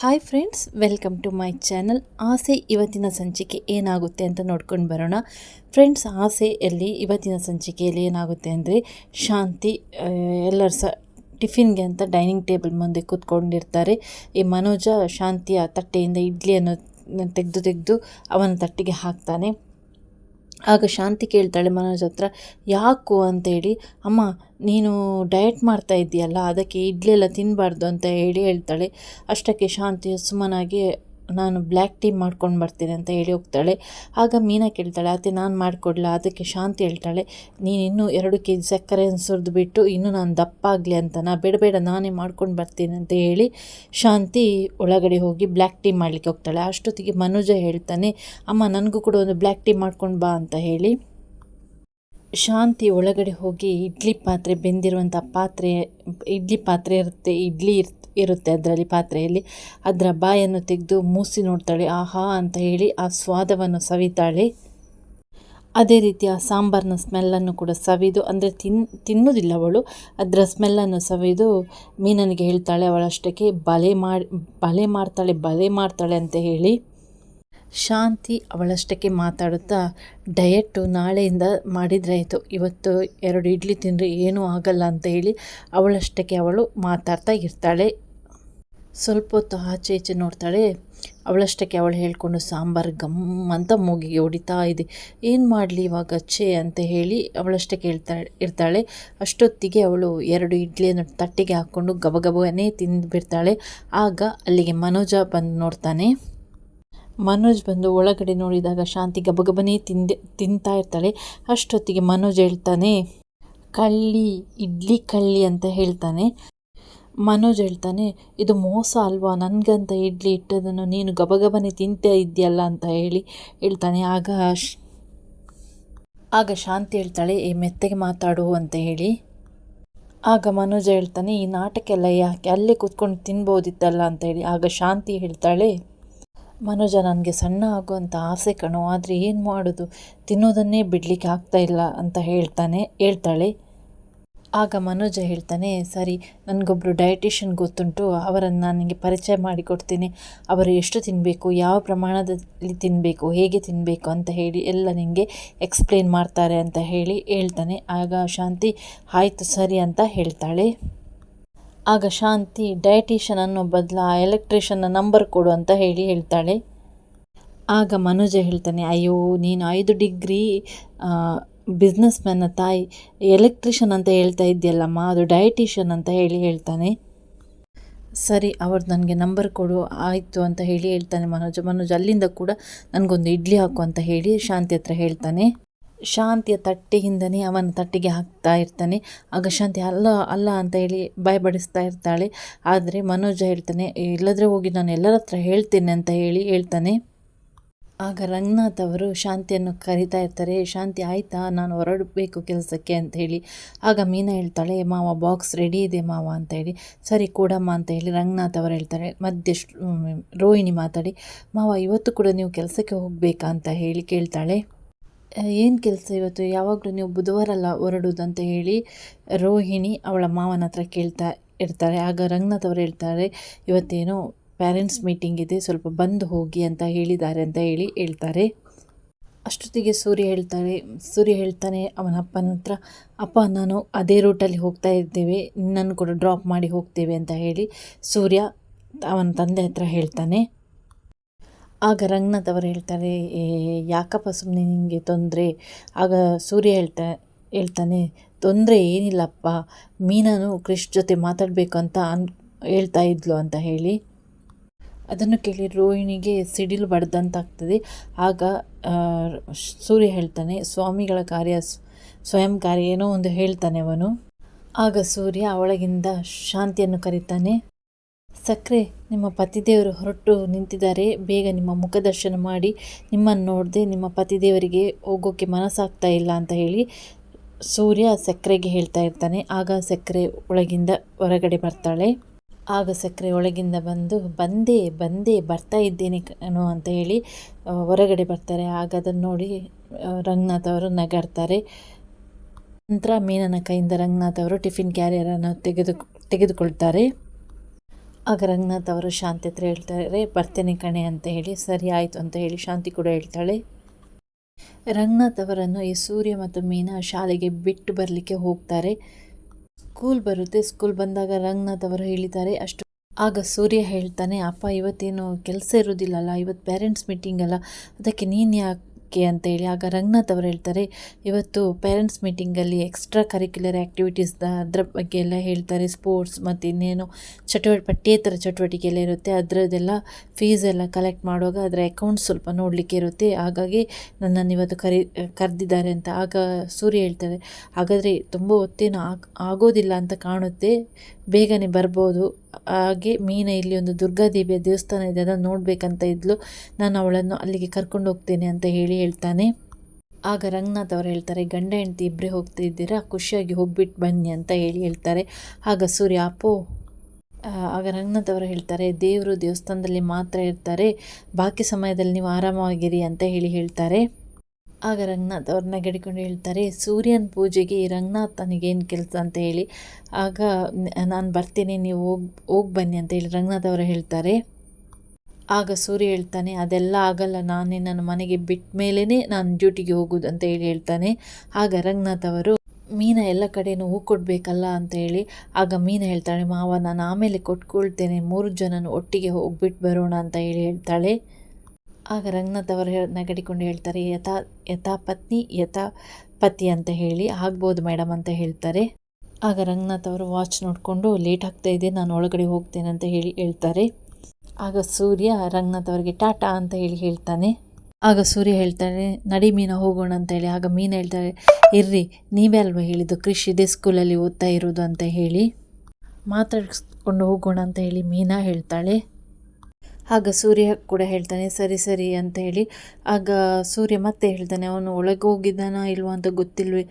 Hi friends, welcome to my channel. ಆಸೆ ಇವತ್ತಿನ ಸಂಚಿಕೆ ಏನಾಗುತ್ತೆ ಅಂತ ನೋಡ್ಕೊಂಡು ಬರೋಣ. ಫ್ರೆಂಡ್ಸ್, ಆಸೆಯಲ್ಲಿ ಇವತ್ತಿನ ಸಂಚಿಕೆಯಲ್ಲಿ ಏನಾಗುತ್ತೆ ಅಂದರೆ ಶಾಂತಿ ಎಲ್ಲರ ಸ, ಟಿಫಿನ್ಗೆ ಅಂತ ಡೈನಿಂಗ್ ಟೇಬಲ್ ಮುಂದೆ ಕೂತ್ಕೊಂಡಿರ್ತಾರೆ. ಈ ಮನೋಜ ಶಾಂತಿಯ ತಟ್ಟೆಯಿಂದ ಇಡ್ಲಿಯನ್ನು ತೆಗೆದು ತೆಗೆದು ಅವನ ತಟ್ಟೆಗೆ ಹಾಕ್ತಾನೆ. ಆಗ ಶಾಂತಿ ಕೇಳ್ತಾಳೆ ಮನೋಜ್ ಹತ್ರ, ಯಾಕು ಅಂತೇಳಿ? ಅಮ್ಮ, ನೀನು ಡಯಟ್ ಮಾಡ್ತಾ ಇದ್ದೀಯಲ್ಲ, ಅದಕ್ಕೆ ಇಡ್ಲಿ ಎಲ್ಲ ತಿನ್ನಬಾರ್ದು ಅಂತ ಹೇಳಿ ಹೇಳ್ತಾಳೆ. ಅಷ್ಟಕ್ಕೆ ಶಾಂತಿ ಸುಮ್ಮನಾಗಿ ನಾನು ಬ್ಲ್ಯಾಕ್ ಟೀ ಮಾಡ್ಕೊಂಡು ಬರ್ತೀನಿ ಅಂತ ಹೇಳಿ ಹೋಗ್ತಾಳೆ. ಆಗ ಮೀನಾ ಕೇಳ್ತಾಳೆ, ಅತ್ತೆ, ನಾನು ಮಾಡಿಕೊಡ್ಲಾ? ಅದಕ್ಕೆ ಶಾಂತಿ ಹೇಳ್ತಾಳೆ, ನೀನು ಇನ್ನೂ ಎರಡು ಕೆ ಜಿ ಸಕ್ಕರೆ ಸುರಿದು ಬಿಟ್ಟು ಇನ್ನೂ ನಾನು ದಪ್ಪ ಆಗಲಿ ಅಂತ, ನಾ ಬೇಡ ಬೇಡ, ನಾನೇ ಮಾಡ್ಕೊಂಡು ಬರ್ತೀನಿ ಅಂತ ಹೇಳಿ ಶಾಂತಿ ಒಳಗಡೆ ಹೋಗಿ ಬ್ಲ್ಯಾಕ್ ಟೀ ಮಾಡಲಿಕ್ಕೆ ಹೋಗ್ತಾಳೆ. ಅಷ್ಟೊತ್ತಿಗೆ ಮನುಜ ಹೇಳ್ತಾನೆ, ಅಮ್ಮ, ನನಗೂ ಕೂಡ ಒಂದು ಬ್ಲ್ಯಾಕ್ ಟೀ ಮಾಡ್ಕೊಂಡು ಬಾ ಅಂತ ಹೇಳಿ ಶಾಂತಿ ಒಳಗಡೆ ಹೋಗಿ ಇಡ್ಲಿ ಪಾತ್ರೆ ಬೆಂದಿರುವಂಥ ಪಾತ್ರೆ, ಇಡ್ಲಿ ಪಾತ್ರೆ ಇರುತ್ತೆ, ಇಡ್ಲಿ ಇರ್ ಇರುತ್ತೆ ಅದರಲ್ಲಿ ಪಾತ್ರೆಯಲ್ಲಿ. ಅದರ ಬಾಯನ್ನು ತೆಗೆದು ಮೂಸಿ ನೋಡ್ತಾಳೆ. ಆಹಾ ಅಂತ ಹೇಳಿ ಆ ಸ್ವಾದವನ್ನು ಸವಿತಾಳೆ. ಅದೇ ರೀತಿ ಆ ಸಾಂಬಾರಿನ ಸ್ಮೆಲ್ಲನ್ನು ಕೂಡ ಸವಿದು, ಅಂದರೆ ತಿನ್ ತಿನ್ನೋದಿಲ್ಲ ಅವಳು. ಅದರ ಸ್ಮೆಲ್ಲನ್ನು ಸವಿದು ಮೀನನಿಗೆ ಹೇಳ್ತಾಳೆ ಅವಳಷ್ಟಕ್ಕೆ ಬಲೆ ಮಾಡಿ, ಬಲೆ ಮಾಡ್ತಾಳೆ ಬಲೆ ಮಾಡ್ತಾಳೆ ಅಂತ ಹೇಳಿ. ಶಾಂತಿ ಅವಳಷ್ಟಕ್ಕೆ ಮಾತಾಡುತ್ತಾ, ಡಯೆಟ್ಟು ನಾಳೆಯಿಂದ ಮಾಡಿದರೆ ಆಯಿತು ಇವತ್ತು ಎರಡು ಇಡ್ಲಿ ತಿಂದರೆ ಏನೂ ಆಗಲ್ಲ ಅಂತ ಹೇಳಿ ಅವಳಷ್ಟಕ್ಕೆ ಅವಳು ಮಾತಾಡ್ತಾ ಇರ್ತಾಳೆ. ಸ್ವಲ್ಪ ಹೊತ್ತು ಆಚೆ ಈಚೆ ನೋಡ್ತಾಳೆ, ಅವಳಷ್ಟಕ್ಕೆ ಅವಳು ಹೇಳ್ಕೊಂಡು ಸಾಂಬಾರು ಗಮ್ ಅಂತ ಮೂಗಿಗೆ ಹೊಡಿತಾ ಇದೆ. ಏನು ಮಾಡಲಿ ಇವಾಗ ಛೇ ಅಂತ ಹೇಳಿ ಅವಳಷ್ಟಕ್ಕೆ ಹೇಳ್ತಾಳೆ ಇರ್ತಾಳೆ. ಅಷ್ಟೊತ್ತಿಗೆ ಅವಳು ಎರಡು ಇಡ್ಲಿಯನ್ನು ತಟ್ಟೆಗೆ ಹಾಕ್ಕೊಂಡು ಗಬಗಬನೇ ತಿಂದುಬಿಡ್ತಾಳೆ. ಆಗ ಅಲ್ಲಿಗೆ ಮನೋಜ ಬಂದು ನೋಡ್ತಾನೆ. ಮನೋಜ್ ಬಂದು ಒಳಗಡೆ ನೋಡಿದಾಗ ಶಾಂತಿ ಗಬಗಬನೇ ತಿಂದೆ, ತಿಂತಾ ಇರ್ತಾಳೆ. ಅಷ್ಟೊತ್ತಿಗೆ ಮನೋಜ್ ಹೇಳ್ತಾನೆ, ಕಳ್ಳಿ, ಇಡ್ಲಿ ಕಳ್ಳಿ ಅಂತ ಹೇಳ್ತಾನೆ. ಮನೋಜ್ ಹೇಳ್ತಾನೆ, ಇದು ಮೋಸ ಅಲ್ವಾ? ನನಗಂತ ಇಡ್ಲಿ ಇಟ್ಟದನ್ನು ನೀನು ಗಬಗಬನೆ ತಿಂತಾ ಇದೆಯಲ್ಲ ಅಂತ ಹೇಳಿ ಹೇಳ್ತಾನೆ. ಆಗ ಆಗ ಶಾಂತಿ ಹೇಳ್ತಾಳೆ, ಏ, ಮೆತ್ತಗೆ ಮಾತಾಡು ಅಂತ ಹೇಳಿ. ಆಗ ಮನೋಜ ಹೇಳ್ತಾನೆ, ಈ ನಾಟಕ ಎಲ್ಲ ಯಾಕೆ ಅಲ್ಲೇ ಕೂತ್ಕೊಂಡು ತಿನ್ಬೋದಿತ್ತಲ್ಲ ಅಂತ ಹೇಳಿ. ಆಗ ಶಾಂತಿ ಹೇಳ್ತಾಳೆ, ಮನೋಜ, ನನಗೆ ಸಣ್ಣ ಆಗುವಂಥ ಆಸೆ ಕಣೋ, ಆದರೆ ಏನು ಮಾಡೋದು? ತಿನ್ನೋದನ್ನೇ ಬಿಡಲಿಕ್ಕೆ ಆಗ್ತಾ ಇಲ್ಲ ಅಂತ ಹೇಳ್ತಾನೆ, ಹೇಳ್ತಾಳೆ. ಆಗ ಮನೋಜ ಹೇಳ್ತಾನೆ, ಸರಿ ನನಗೊಬ್ಬರು ಡಯಟಿಷಿಯನ್ ಗೊತ್ತುಂಟು, ಅವರನ್ನು ನಾನು ನಿಮಗೆ ಪರಿಚಯ ಮಾಡಿಕೊಡ್ತೀನಿ. ಅವರು ಎಷ್ಟು ತಿನ್ನಬೇಕು ಯಾವ ಪ್ರಮಾಣದಲ್ಲಿ ತಿನ್ನಬೇಕು ಹೇಗೆ ತಿನ್ನಬೇಕು ಅಂತ ಹೇಳಿ ಎಲ್ಲ ನಿಮಗೆ ಎಕ್ಸ್ಪ್ಲೇನ್ ಮಾಡ್ತಾರೆ ಅಂತ ಹೇಳಿ ಹೇಳ್ತಾನೆ. ಆಗ ಶಾಂತಿ, ಆಯಿತು, ಸರಿ ಅಂತ ಹೇಳ್ತಾಳೆ. ಆಗ ಶಾಂತಿ ಡಯಟಿಷಿಯನ್ ಅನ್ನೋ ಬದಲು ಆ ಎಲೆಕ್ಟ್ರಿಷನ್ನ ನಂಬರ್ ಕೊಡು ಅಂತ ಹೇಳಿ ಹೇಳ್ತಾಳೆ. ಆಗ ಮನೋಜ ಹೇಳ್ತಾನೆ, ಅಯ್ಯೋ, ನೀನು ಐದು ಡಿಗ್ರಿ ಬಿಸ್ನೆಸ್ ಮ್ಯಾನ್ನ ತಾಯಿ ಎಲೆಕ್ಟ್ರಿಷಿಯನ್ ಅಂತ ಹೇಳ್ತಾ ಇದೆಯಲ್ಲಮ್ಮ ಅದು ಡಯಟಿಷಿಯನ್ ಅಂತ ಹೇಳಿ ಹೇಳ್ತಾನೆ. ಸರಿ ಅವ್ರದ್ದು ನನಗೆ ನಂಬರ್ ಕೊಡು, ಆಯಿತು ಅಂತ ಹೇಳಿ ಹೇಳ್ತಾನೆ ಮನೋಜ್. ಮನೋಜ್, ಅಲ್ಲಿಂದ ಕೂಡ ನನಗೊಂದು ಇಡ್ಲಿ ಹಾಕು ಅಂತ ಹೇಳಿ ಶಾಂತಿ ಹತ್ರ ಹೇಳ್ತಾನೆ. ಶಾಂತಿಯ ತಟ್ಟೆಯಿಂದನೇ ಅವನ ತಟ್ಟೆಗೆ ಹಾಕ್ತಾ ಇರ್ತಾನೆ. ಆಗ ಶಾಂತಿ, ಅಲ್ಲ ಅಲ್ಲ ಅಂತ ಹೇಳಿ ಭಯಪಡಿಸ್ತಾ ಇರ್ತಾಳೆ. ಆದರೆ ಮನೋಜ ಹೇಳ್ತಾನೆ ಇಲ್ಲದ್ರೆ ಹೋಗಿ ನಾನು ಎಲ್ಲರ ಹತ್ರ ಹೇಳ್ತೇನೆ ಅಂತ ಹೇಳಿ ಹೇಳ್ತಾನೆ. ಆಗ ರಂಗನಾಥ್ ಅವರು ಶಾಂತಿಯನ್ನು ಕರಿತಾ ಇರ್ತಾರೆ, ಶಾಂತಿ ಆಯಿತಾ? ನಾನು ಹೊರಡಬೇಕು ಕೆಲಸಕ್ಕೆ ಅಂತ ಹೇಳಿ. ಆಗ ಮೀನಾ ಹೇಳ್ತಾಳೆ, ಮಾವ, ಬಾಕ್ಸ್ ರೆಡಿ ಇದೆ ಮಾವ ಅಂತ ಹೇಳಿ. ಸರಿ ಕೊಡಮ್ಮ ಅಂತ ಹೇಳಿ ರಂಗನಾಥ್ ಅವರು ಹೇಳ್ತಾರೆ. ಮಧ್ಯೆ ರೋಹಿಣಿ ಮಾತಾಡಿ, ಮಾವ, ಇವತ್ತು ಕೂಡ ನೀವು ಕೆಲಸಕ್ಕೆ ಹೋಗಬೇಕಾ ಅಂತ ಹೇಳಿ ಕೇಳ್ತಾಳೆ. ಏನು ಕೆಲಸ ಇವತ್ತು? ಯಾವಾಗಲೂ ನೀವು ಬುಧವಾರ ಅಲ್ಲ ಹೊರಡೋದು ಅಂತ ಹೇಳಿ ರೋಹಿಣಿ ಅವಳ ಮಾವನ ಹತ್ರ ಕೇಳ್ತಾ ಇರ್ತಾರೆ. ಆಗ ರಂಗನಾಥ್ ಅವರು ಹೇಳ್ತಾರೆ, ಇವತ್ತೇನೋ ಪ್ಯಾರೆಂಟ್ಸ್ ಮೀಟಿಂಗ್ ಇದೆ ಸ್ವಲ್ಪ ಬಂದು ಹೋಗಿ ಅಂತ ಹೇಳಿದ್ದಾರೆ ಅಂತ ಹೇಳಿ ಹೇಳ್ತಾರೆ. ಅಷ್ಟೊತ್ತಿಗೆ ಸೂರ್ಯ ಹೇಳ್ತಾರೆ ಸೂರ್ಯ ಹೇಳ್ತಾನೆ ಅವನ ಅಪ್ಪನ ಹತ್ರ ಅಪ್ಪ ನಾನು ಅದೇ ರೂಟಲ್ಲಿ ಹೋಗ್ತಾ ಇದ್ದೇವೆ ನಿನ್ನನ್ನು ಕೂಡ ಡ್ರಾಪ್ ಮಾಡಿ ಹೋಗ್ತೇವೆ ಅಂತ ಹೇಳಿ ಸೂರ್ಯ ಅವನ ತಂದೆ ಹತ್ರ ಹೇಳ್ತಾನೆ. ಆಗ ರಂಗನಾಥ್ ಅವರು ಹೇಳ್ತಾರೆ "ಏ, ಯಾಕಪ್ಪ ಸುಮ್ಮನೆ ನಿನಗೆ ತೊಂದರೆ? ಆಗ ಸೂರ್ಯ ಹೇಳ್ತಾ ಹೇಳ್ತಾನೆ ತೊಂದರೆ ಏನಿಲ್ಲಪ್ಪ ಮೀನನು ಕ್ರಿಶ್ ಜೊತೆ ಮಾತಾಡಬೇಕು ಅಂತ ಅನ್ ಹೇಳ್ತಾ ಇದ್ಲು ಅಂತ ಹೇಳಿ. ಅದನ್ನು ಕೇಳಿ ರೋಹಿಣಿಗೆ ಸಿಡಿಲು ಬಡ್ದಂತಾಗ್ತದೆ. ಆಗ ಸೂರ್ಯ ಹೇಳ್ತಾನೆ, ಸ್ವಾಮಿಗಳ ಕಾರ್ಯ ಸ್ವಯಂ ಕಾರ್ಯ ಏನೋ ಒಂದು ಹೇಳ್ತಾನೆ ಅವನು. ಆಗ ಸೂರ್ಯ ಅವಳಗಿಂದ ಶಾಂತಿಯನ್ನು ಕರೀತಾನೆ. ಸಕ್ರೆ, ನಿಮ್ಮ ಪತಿದೇವರು ಹೊರಟು ನಿಂತಿದ್ದಾರೆ. ಬೇಗ ನಿಮ್ಮ ಮುಖದರ್ಶನ ಮಾಡಿ. ನಿಮ್ಮನ್ನು ನೋಡದೆ ನಿಮ್ಮ ಪತಿದೇವರಿಗೆ ಹೋಗೋಕ್ಕೆ ಮನಸ್ಸಾಗ್ತಾ ಇಲ್ಲ ಅಂತ ಹೇಳಿ ಸೂರ್ಯ ಸಕ್ಕರೆಗೆ ಹೇಳ್ತಾ ಇರ್ತಾನೆ. ಆಗ ಸಕ್ಕರೆ ಒಳಗಿಂದ ಹೊರಗಡೆ ಬರ್ತಾಳೆ. ಆಗ ಸಕ್ಕರೆ ಒಳಗಿಂದ ಬಂದು ಬಂದೆ ಬಂದೆ ಬರ್ತಾ ಇದ್ದೇನೆ ಕಣೋ ಅಂತ ಹೇಳಿ ಹೊರಗಡೆ ಬರ್ತಾರೆ. ಆಗ ಅದನ್ನು ನೋಡಿ ರಂಗನಾಥ್ ಅವರು ನಗಾಡ್ತಾರೆ. ನಂತರ ಮೀನನ ಕೈಯಿಂದ ರಂಗನಾಥ್ ಅವರು ಟಿಫಿನ್ ಕ್ಯಾರಿಯರನ್ನು ತೆಗೆದು, ತೆಗೆದುಕೊಳ್ತಾರೆ. ಆಗ ರಂಗನಾಥ್ ಅವರು ಶಾಂತಿ ಹತ್ರ ಹೇಳ್ತಾರೆ, ಬರ್ತೇನೆ ಕಣೆ ಅಂತ ಹೇಳಿ, ಸರಿ ಆಯಿತು ಅಂತ ಹೇಳಿ ಶಾಂತಿ ಕೂಡ ಹೇಳ್ತಾಳೆ. ರಂಗನಾಥ್ ಅವರನ್ನು ಈ ಸೂರ್ಯ ಮತ್ತು ಮೀನಾ ಶಾಲೆಗೆ ಬಿಟ್ಟು ಬರಲಿಕ್ಕೆ ಹೋಗ್ತಾರೆ. ಸ್ಕೂಲ್ ಬರುತ್ತೆ. ಸ್ಕೂಲ್ ಬಂದಾಗ ರಂಗನಾಥ್ ಅವರು ಹೇಳಿದ್ದಾರೆ, ಅಷ್ಟು ಆಗ ಸೂರ್ಯ ಹೇಳ್ತಾನೆ, ಅಪ್ಪ, ಇವತ್ತೇನು ಕೆಲಸ ಇರೋದಿಲ್ಲಲ್ಲ, ಇವತ್ತು ಪೇರೆಂಟ್ಸ್ ಮೀಟಿಂಗ್ ಅಲ್ಲ, ಅದಕ್ಕೆ ನೀನು ಯಾಕೆ ಅಂತ ಹೇಳಿ ಆಗ ರಂಗನಾಥ್ ಅವರು ಹೇಳ್ತಾರೆ, ಇವತ್ತು ಪೇರೆಂಟ್ಸ್ ಮೀಟಿಂಗಲ್ಲಿ ಎಕ್ಸ್ಟ್ರಾ ಕರಿಕ್ಯುಲರ್ ಆ್ಯಕ್ಟಿವಿಟೀಸ್ ಅದರ ಬಗ್ಗೆ ಎಲ್ಲ ಹೇಳ್ತಾರೆ ಸ್ಪೋರ್ಟ್ಸ್ ಮತ್ತು ಇನ್ನೇನು ಚಟುವಟಿ ಪಠ್ಯೇತರ ಚಟುವಟಿಕೆ ಎಲ್ಲ ಇರುತ್ತೆ, ಅದರದ್ದೆಲ್ಲ ಫೀಸ್ ಎಲ್ಲ ಕಲೆಕ್ಟ್ ಮಾಡುವಾಗ ಅದರ ಅಕೌಂಟ್ ಸ್ವಲ್ಪ ನೋಡಲಿಕ್ಕೆ ಇರುತ್ತೆ, ಹಾಗಾಗಿ ನನ್ನನ್ನು ಇವತ್ತು ಕರಿ, ಕರೆದಿದ್ದಾರೆ ಅಂತ. ಆಗ ಸೂರ್ಯ ಹೇಳ್ತಾರೆ, ಹಾಗಾದರೆ ತುಂಬ ಹೊತ್ತೇನು ಆಗ್, ಆಗೋದಿಲ್ಲ ಅಂತ ಕಾಣುತ್ತೆ ಬೇಗನೆ ಬರ್ಬೋದು. ಹಾಗೆ ಮೀನ ಇಲ್ಲಿ ಒಂದು ದುರ್ಗಾದೇವಿಯ ದೇವಸ್ಥಾನ ಇದೆ, ಅದನ್ನು ನೋಡಬೇಕಂತ ಇದ್ಲು. ನಾನು ಅವಳನ್ನು ಅಲ್ಲಿಗೆ ಕರ್ಕೊಂಡು ಹೋಗ್ತೇನೆ ಅಂತ ಹೇಳಿ ಹೇಳ್ತಾನೆ. ಆಗ ರಂಗನಾಥ್ ಅವರು ಹೇಳ್ತಾರೆ, ಗಂಡ ಹೆಂಡತಿ ಇಬ್ಬರೇ ಹೋಗ್ತಾ ಇದ್ದೀರಾ, ಖುಷಿಯಾಗಿ ಹೋಗ್ಬಿಟ್ಟು ಬನ್ನಿ ಅಂತ ಹೇಳಿ ಹೇಳ್ತಾರೆ. ಆಗ ಸೂರ್ಯ, ಅಪ್ಪೋ. ಆಗ ರಂಗನಾಥ್ ಅವರು ಹೇಳ್ತಾರೆ, ದೇವರು ದೇವಸ್ಥಾನದಲ್ಲಿ ಮಾತ್ರ ಇರ್ತಾರೆ, ಬಾಕಿ ಸಮಯದಲ್ಲಿ ನೀವು ಆರಾಮವಾಗಿರಿ ಅಂತ ಹೇಳಿ ಹೇಳ್ತಾರೆ. ಆಗ ರಂಗನಾಥ್ ಅವ್ರನ್ನ ಗಡಿಕೊಂಡು ಹೇಳ್ತಾರೆ, ಸೂರ್ಯನ ಪೂಜೆಗೆ ರಂಗನಾಥ್ ತನಗೇನು ಕೆಲಸ? ಅಂತ ಹೇಳಿ. ಆಗ ನಾನು ಬರ್ತೀನಿ, ನೀವು ಹೋಗಿ ಹೋಗಿ ಬನ್ನಿ ಅಂತ ಹೇಳಿ ರಂಗನಾಥ್ ಅವರು ಹೇಳ್ತಾರೆ. ಆಗ ಸೂರ್ಯ ಹೇಳ್ತಾನೆ, ಅದೆಲ್ಲ ಆಗಲ್ಲ, ನಾನೇ ನನ್ನ ಮನೆಗೆ ಬಿಟ್ಟ ಮೇಲೇ ನಾನು ಡ್ಯೂಟಿಗೆ ಹೋಗೋದು ಅಂತ ಹೇಳಿ ಹೇಳ್ತಾನೆ. ಆಗ ರಂಗನಾಥ್ ಅವರು, ಮೀನ ಎಲ್ಲ ಕಡೆಯೂ ಹೂ ಕೊಡಬೇಕಲ್ಲ? ಅಂತ ಹೇಳಿ. ಆಗ ಮೀನ ಹೇಳ್ತಾಳೆ, ಮಾವ, ನಾನು ಆಮೇಲೆ ಕೊಟ್ಕೊಳ್ತೇನೆ, ಮೂರು ಜನನು ಒಟ್ಟಿಗೆ ಹೋಗ್ಬಿಟ್ಟು ಬರೋಣ ಅಂತ ಹೇಳಿ ಹೇಳ್ತಾಳೆ. ಆಗ ರಂಗನಾಥ್ ಅವರು ಹೇ ನಗಡಿಕೊಂಡು ಹೇಳ್ತಾರೆ, ಯಥಾ ಯಥಾ ಪತ್ನಿ, ಯಥಾ ಪತಿ ಅಂತ ಹೇಳಿ ಆಗ್ಬೋದು ಮೇಡಮ್ ಅಂತ ಹೇಳ್ತಾರೆ. ಆಗ ರಂಗನಾಥ್ ಅವರು ವಾಚ್ ನೋಡಿಕೊಂಡು, ಲೇಟ್ ಆಗ್ತಾ ಇದೆ, ನಾನು ಒಳಗಡೆ ಹೋಗ್ತೇನೆ ಅಂತ ಹೇಳಿ ಹೇಳ್ತಾರೆ. ಆಗ ಸೂರ್ಯ ರಂಗನಾಥ್ ಅವರಿಗೆ ಟಾಟಾ ಅಂತ ಹೇಳಿ ಹೇಳ್ತಾನೆ. ಆಗ ಸೂರ್ಯ ಹೇಳ್ತಾನೆ, ನಡಿ ಮೀನ, ಹೋಗೋಣ ಅಂತ ಹೇಳಿ. ಆಗ ಮೀನು ಹೇಳ್ತಾರೆ, ಇರ್ರಿ, ನೀವೇ ಅಲ್ವಾ ಹೇಳಿದ್ದು? ಕೃಷಿ ಇದೆ, ಸ್ಕೂಲಲ್ಲಿ ಓದ್ತಾ ಇರೋದು ಅಂತ ಹೇಳಿ ಮಾತಾಡಿಸ್ಕೊಂಡು ಹೋಗೋಣ ಅಂತ ಹೇಳಿ ಮೀನಾ ಹೇಳ್ತಾಳೆ. ಆಗ ಸೂರ್ಯ ಕೂಡ ಹೇಳ್ತಾನೆ, ಸರಿ ಸರಿ ಅಂತ ಹೇಳಿ. ಆಗ ಸೂರ್ಯ ಮತ್ತೆ ಹೇಳ್ತಾನೆ, ಅವನು ಒಳಗೆ ಹೋಗಿದ್ದಾನ ಇಲ್ವೋ ಅಂತ ಗೊತ್ತಿಲ್ವೇ?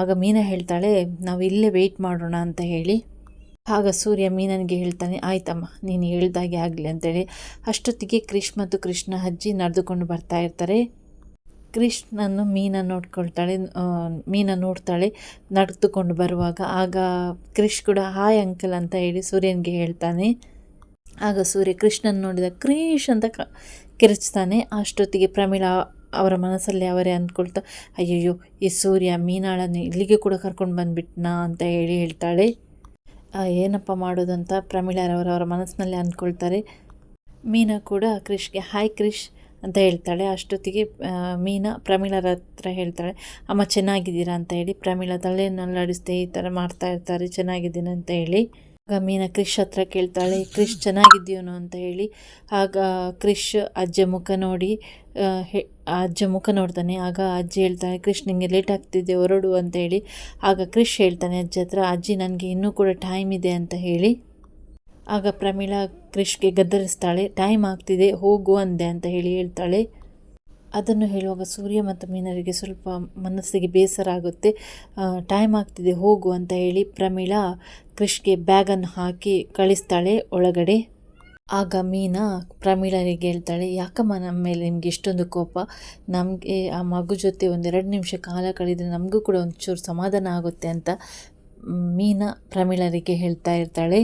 ಆಗ ಮೀನಾ ಹೇಳ್ತಾಳೆ, ನಾವು ಇಲ್ಲೇ ವೆಯ್ಟ್ ಮಾಡೋಣ ಅಂತ ಹೇಳಿ. ಆಗ ಸೂರ್ಯ ಮೀನನಿಗೆ ಹೇಳ್ತಾನೆ, ಆಯ್ತಮ್ಮ, ನೀನು ಹೇಳ್ದಾಗೆ ಆಗಲಿ ಅಂತೇಳಿ ಅಷ್ಟೊತ್ತಿಗೆ ಕೃಷ್ಣ ಮತ್ತು ಕೃಷ್ಣ ಅಜ್ಜಿ ನಡೆದುಕೊಂಡು ಬರ್ತಾ ಇರ್ತಾರೆ. ಕೃಷ್ಣನ್ನು ಮೀನ ನೋಡ್ಕೊಳ್ತಾಳೆ ಮೀನ ನೋಡ್ತಾಳೆ, ನಡೆದುಕೊಂಡು ಬರುವಾಗ. ಆಗ ಕ್ರಿಶ್ ಕೂಡ, ಹಾಯ್ ಅಂಕಲ್ ಅಂತ ಹೇಳಿ ಸೂರ್ಯನಿಗೆ ಹೇಳ್ತಾನೆ. ಆಗ ಸೂರ್ಯ ಕೃಷ್ಣನ ನೋಡಿದ ಕ್ರೀಶ್ ಅಂತ ಕ ಕಿರಿಚ್ತಾನೆ ಅಷ್ಟೊತ್ತಿಗೆ ಪ್ರಮೀಳಾ ಅವರ ಮನಸ್ಸಲ್ಲಿ ಅವರೇ ಅಂದ್ಕೊಳ್ತಾ, ಅಯ್ಯಯ್ಯೋ, ಈ ಸೂರ್ಯ ಮೀನಾಳನ್ನು ಇಲ್ಲಿಗೆ ಕೂಡ ಕರ್ಕೊಂಡು ಬಂದುಬಿಟ್ನಾ? ಅಂತ ಹೇಳಿ ಹೇಳ್ತಾಳೆ. ಏನಪ್ಪ ಮಾಡೋದಂತ? ಅವರ ಮನಸ್ಸಿನಲ್ಲಿ ಅಂದ್ಕೊಳ್ತಾರೆ. ಮೀನಾ ಕೂಡ ಕ್ರಿಶ್ಗೆ ಹಾಯ್ ಕ್ರಿಶ್ ಅಂತ ಹೇಳ್ತಾಳೆ. ಅಷ್ಟೊತ್ತಿಗೆ ಮೀನಾ ಪ್ರಮೀಳರ ಹತ್ರ ಹೇಳ್ತಾಳೆ, ಅಮ್ಮ, ಚೆನ್ನಾಗಿದ್ದೀರಾ? ಅಂತ ಹೇಳಿ ಪ್ರಮೀಳಾ ತಲೆಯನ್ನಲ್ಲಾಡಿಸ್ದೆ ಈ ಥರ ಮಾಡ್ತಾ ಇರ್ತಾರೆ, ಚೆನ್ನಾಗಿದ್ದೀನಿ ಅಂತ ಹೇಳಿ. ಆಗ ಮೀನಾ ಕ್ರಿಶ್ ಹತ್ರ ಕೇಳ್ತಾಳೆ, ಕ್ರಿಶ್ ಚೆನ್ನಾಗಿದ್ದೀವನು ಅಂತ ಹೇಳಿ. ಆಗ ಕ್ರಿಶ್ ಅಜ್ಜ ಮುಖ ನೋಡಿ ಅಜ್ಜ ಮುಖ ನೋಡ್ತಾನೆ. ಆಗ ಅಜ್ಜಿ ಹೇಳ್ತಾನೆ, ಕ್ರಿಶ್ ನಿಂಗೆ ಲೇಟ್ ಆಗ್ತಿದೆ, ಹೊರಡು ಅಂತ ಹೇಳಿ. ಆಗ ಕ್ರಿಶ್ ಹೇಳ್ತಾನೆ ಅಜ್ಜಿ ಹತ್ರ, ಅಜ್ಜಿ ನನಗೆ ಇನ್ನೂ ಕೂಡ ಟೈಮ್ ಇದೆ ಅಂತ ಹೇಳಿ. ಆಗ ಪ್ರಮೀಳಾ ಕ್ರಿಶ್ಗೆ ಗದ್ದರಿಸ್ತಾಳೆ ಟೈಮ್ ಆಗ್ತಿದೆ, ಹೋಗು ಅಂದೆ ಅಂತ ಹೇಳಿ ಹೇಳ್ತಾಳೆ. ಅದನ್ನು ಹೇಳುವಾಗ ಸೂರ್ಯ ಮತ್ತು ಮೀನರಿಗೆ ಸ್ವಲ್ಪ ಮನಸ್ಸಿಗೆ ಬೇಸರ ಆಗುತ್ತೆ. ಟೈಮ್ ಆಗ್ತಿದೆ, ಹೋಗು ಅಂತ ಹೇಳಿ ಪ್ರಮೀಳಾ ಕೃಷ್ಗೆ ಬ್ಯಾಗನ್ನು ಹಾಕಿ ಕಳಿಸ್ತಾಳೆ ಒಳಗಡೆ. ಆಗ ಮೀನಾ ಪ್ರಮೀಳರಿಗೆ ಹೇಳ್ತಾಳೆ, ಯಾಕಮ್ಮ ನಮ್ಮ ಮೇಲೆ ನಿಮಗೆ ಇಷ್ಟೊಂದು ಕೋಪ? ನಮಗೆ ಆ ಮಗು ಜೊತೆ ಒಂದೆರಡು ನಿಮಿಷ ಕಾಲ ಕಳೆದರೆ ನಮಗೂ ಕೂಡ ಒಂಚೂರು ಸಮಾಧಾನ ಆಗುತ್ತೆ ಅಂತ ಮೀನಾ ಪ್ರಮೀಳರಿಗೆ ಹೇಳ್ತಾ ಇರ್ತಾಳೆ.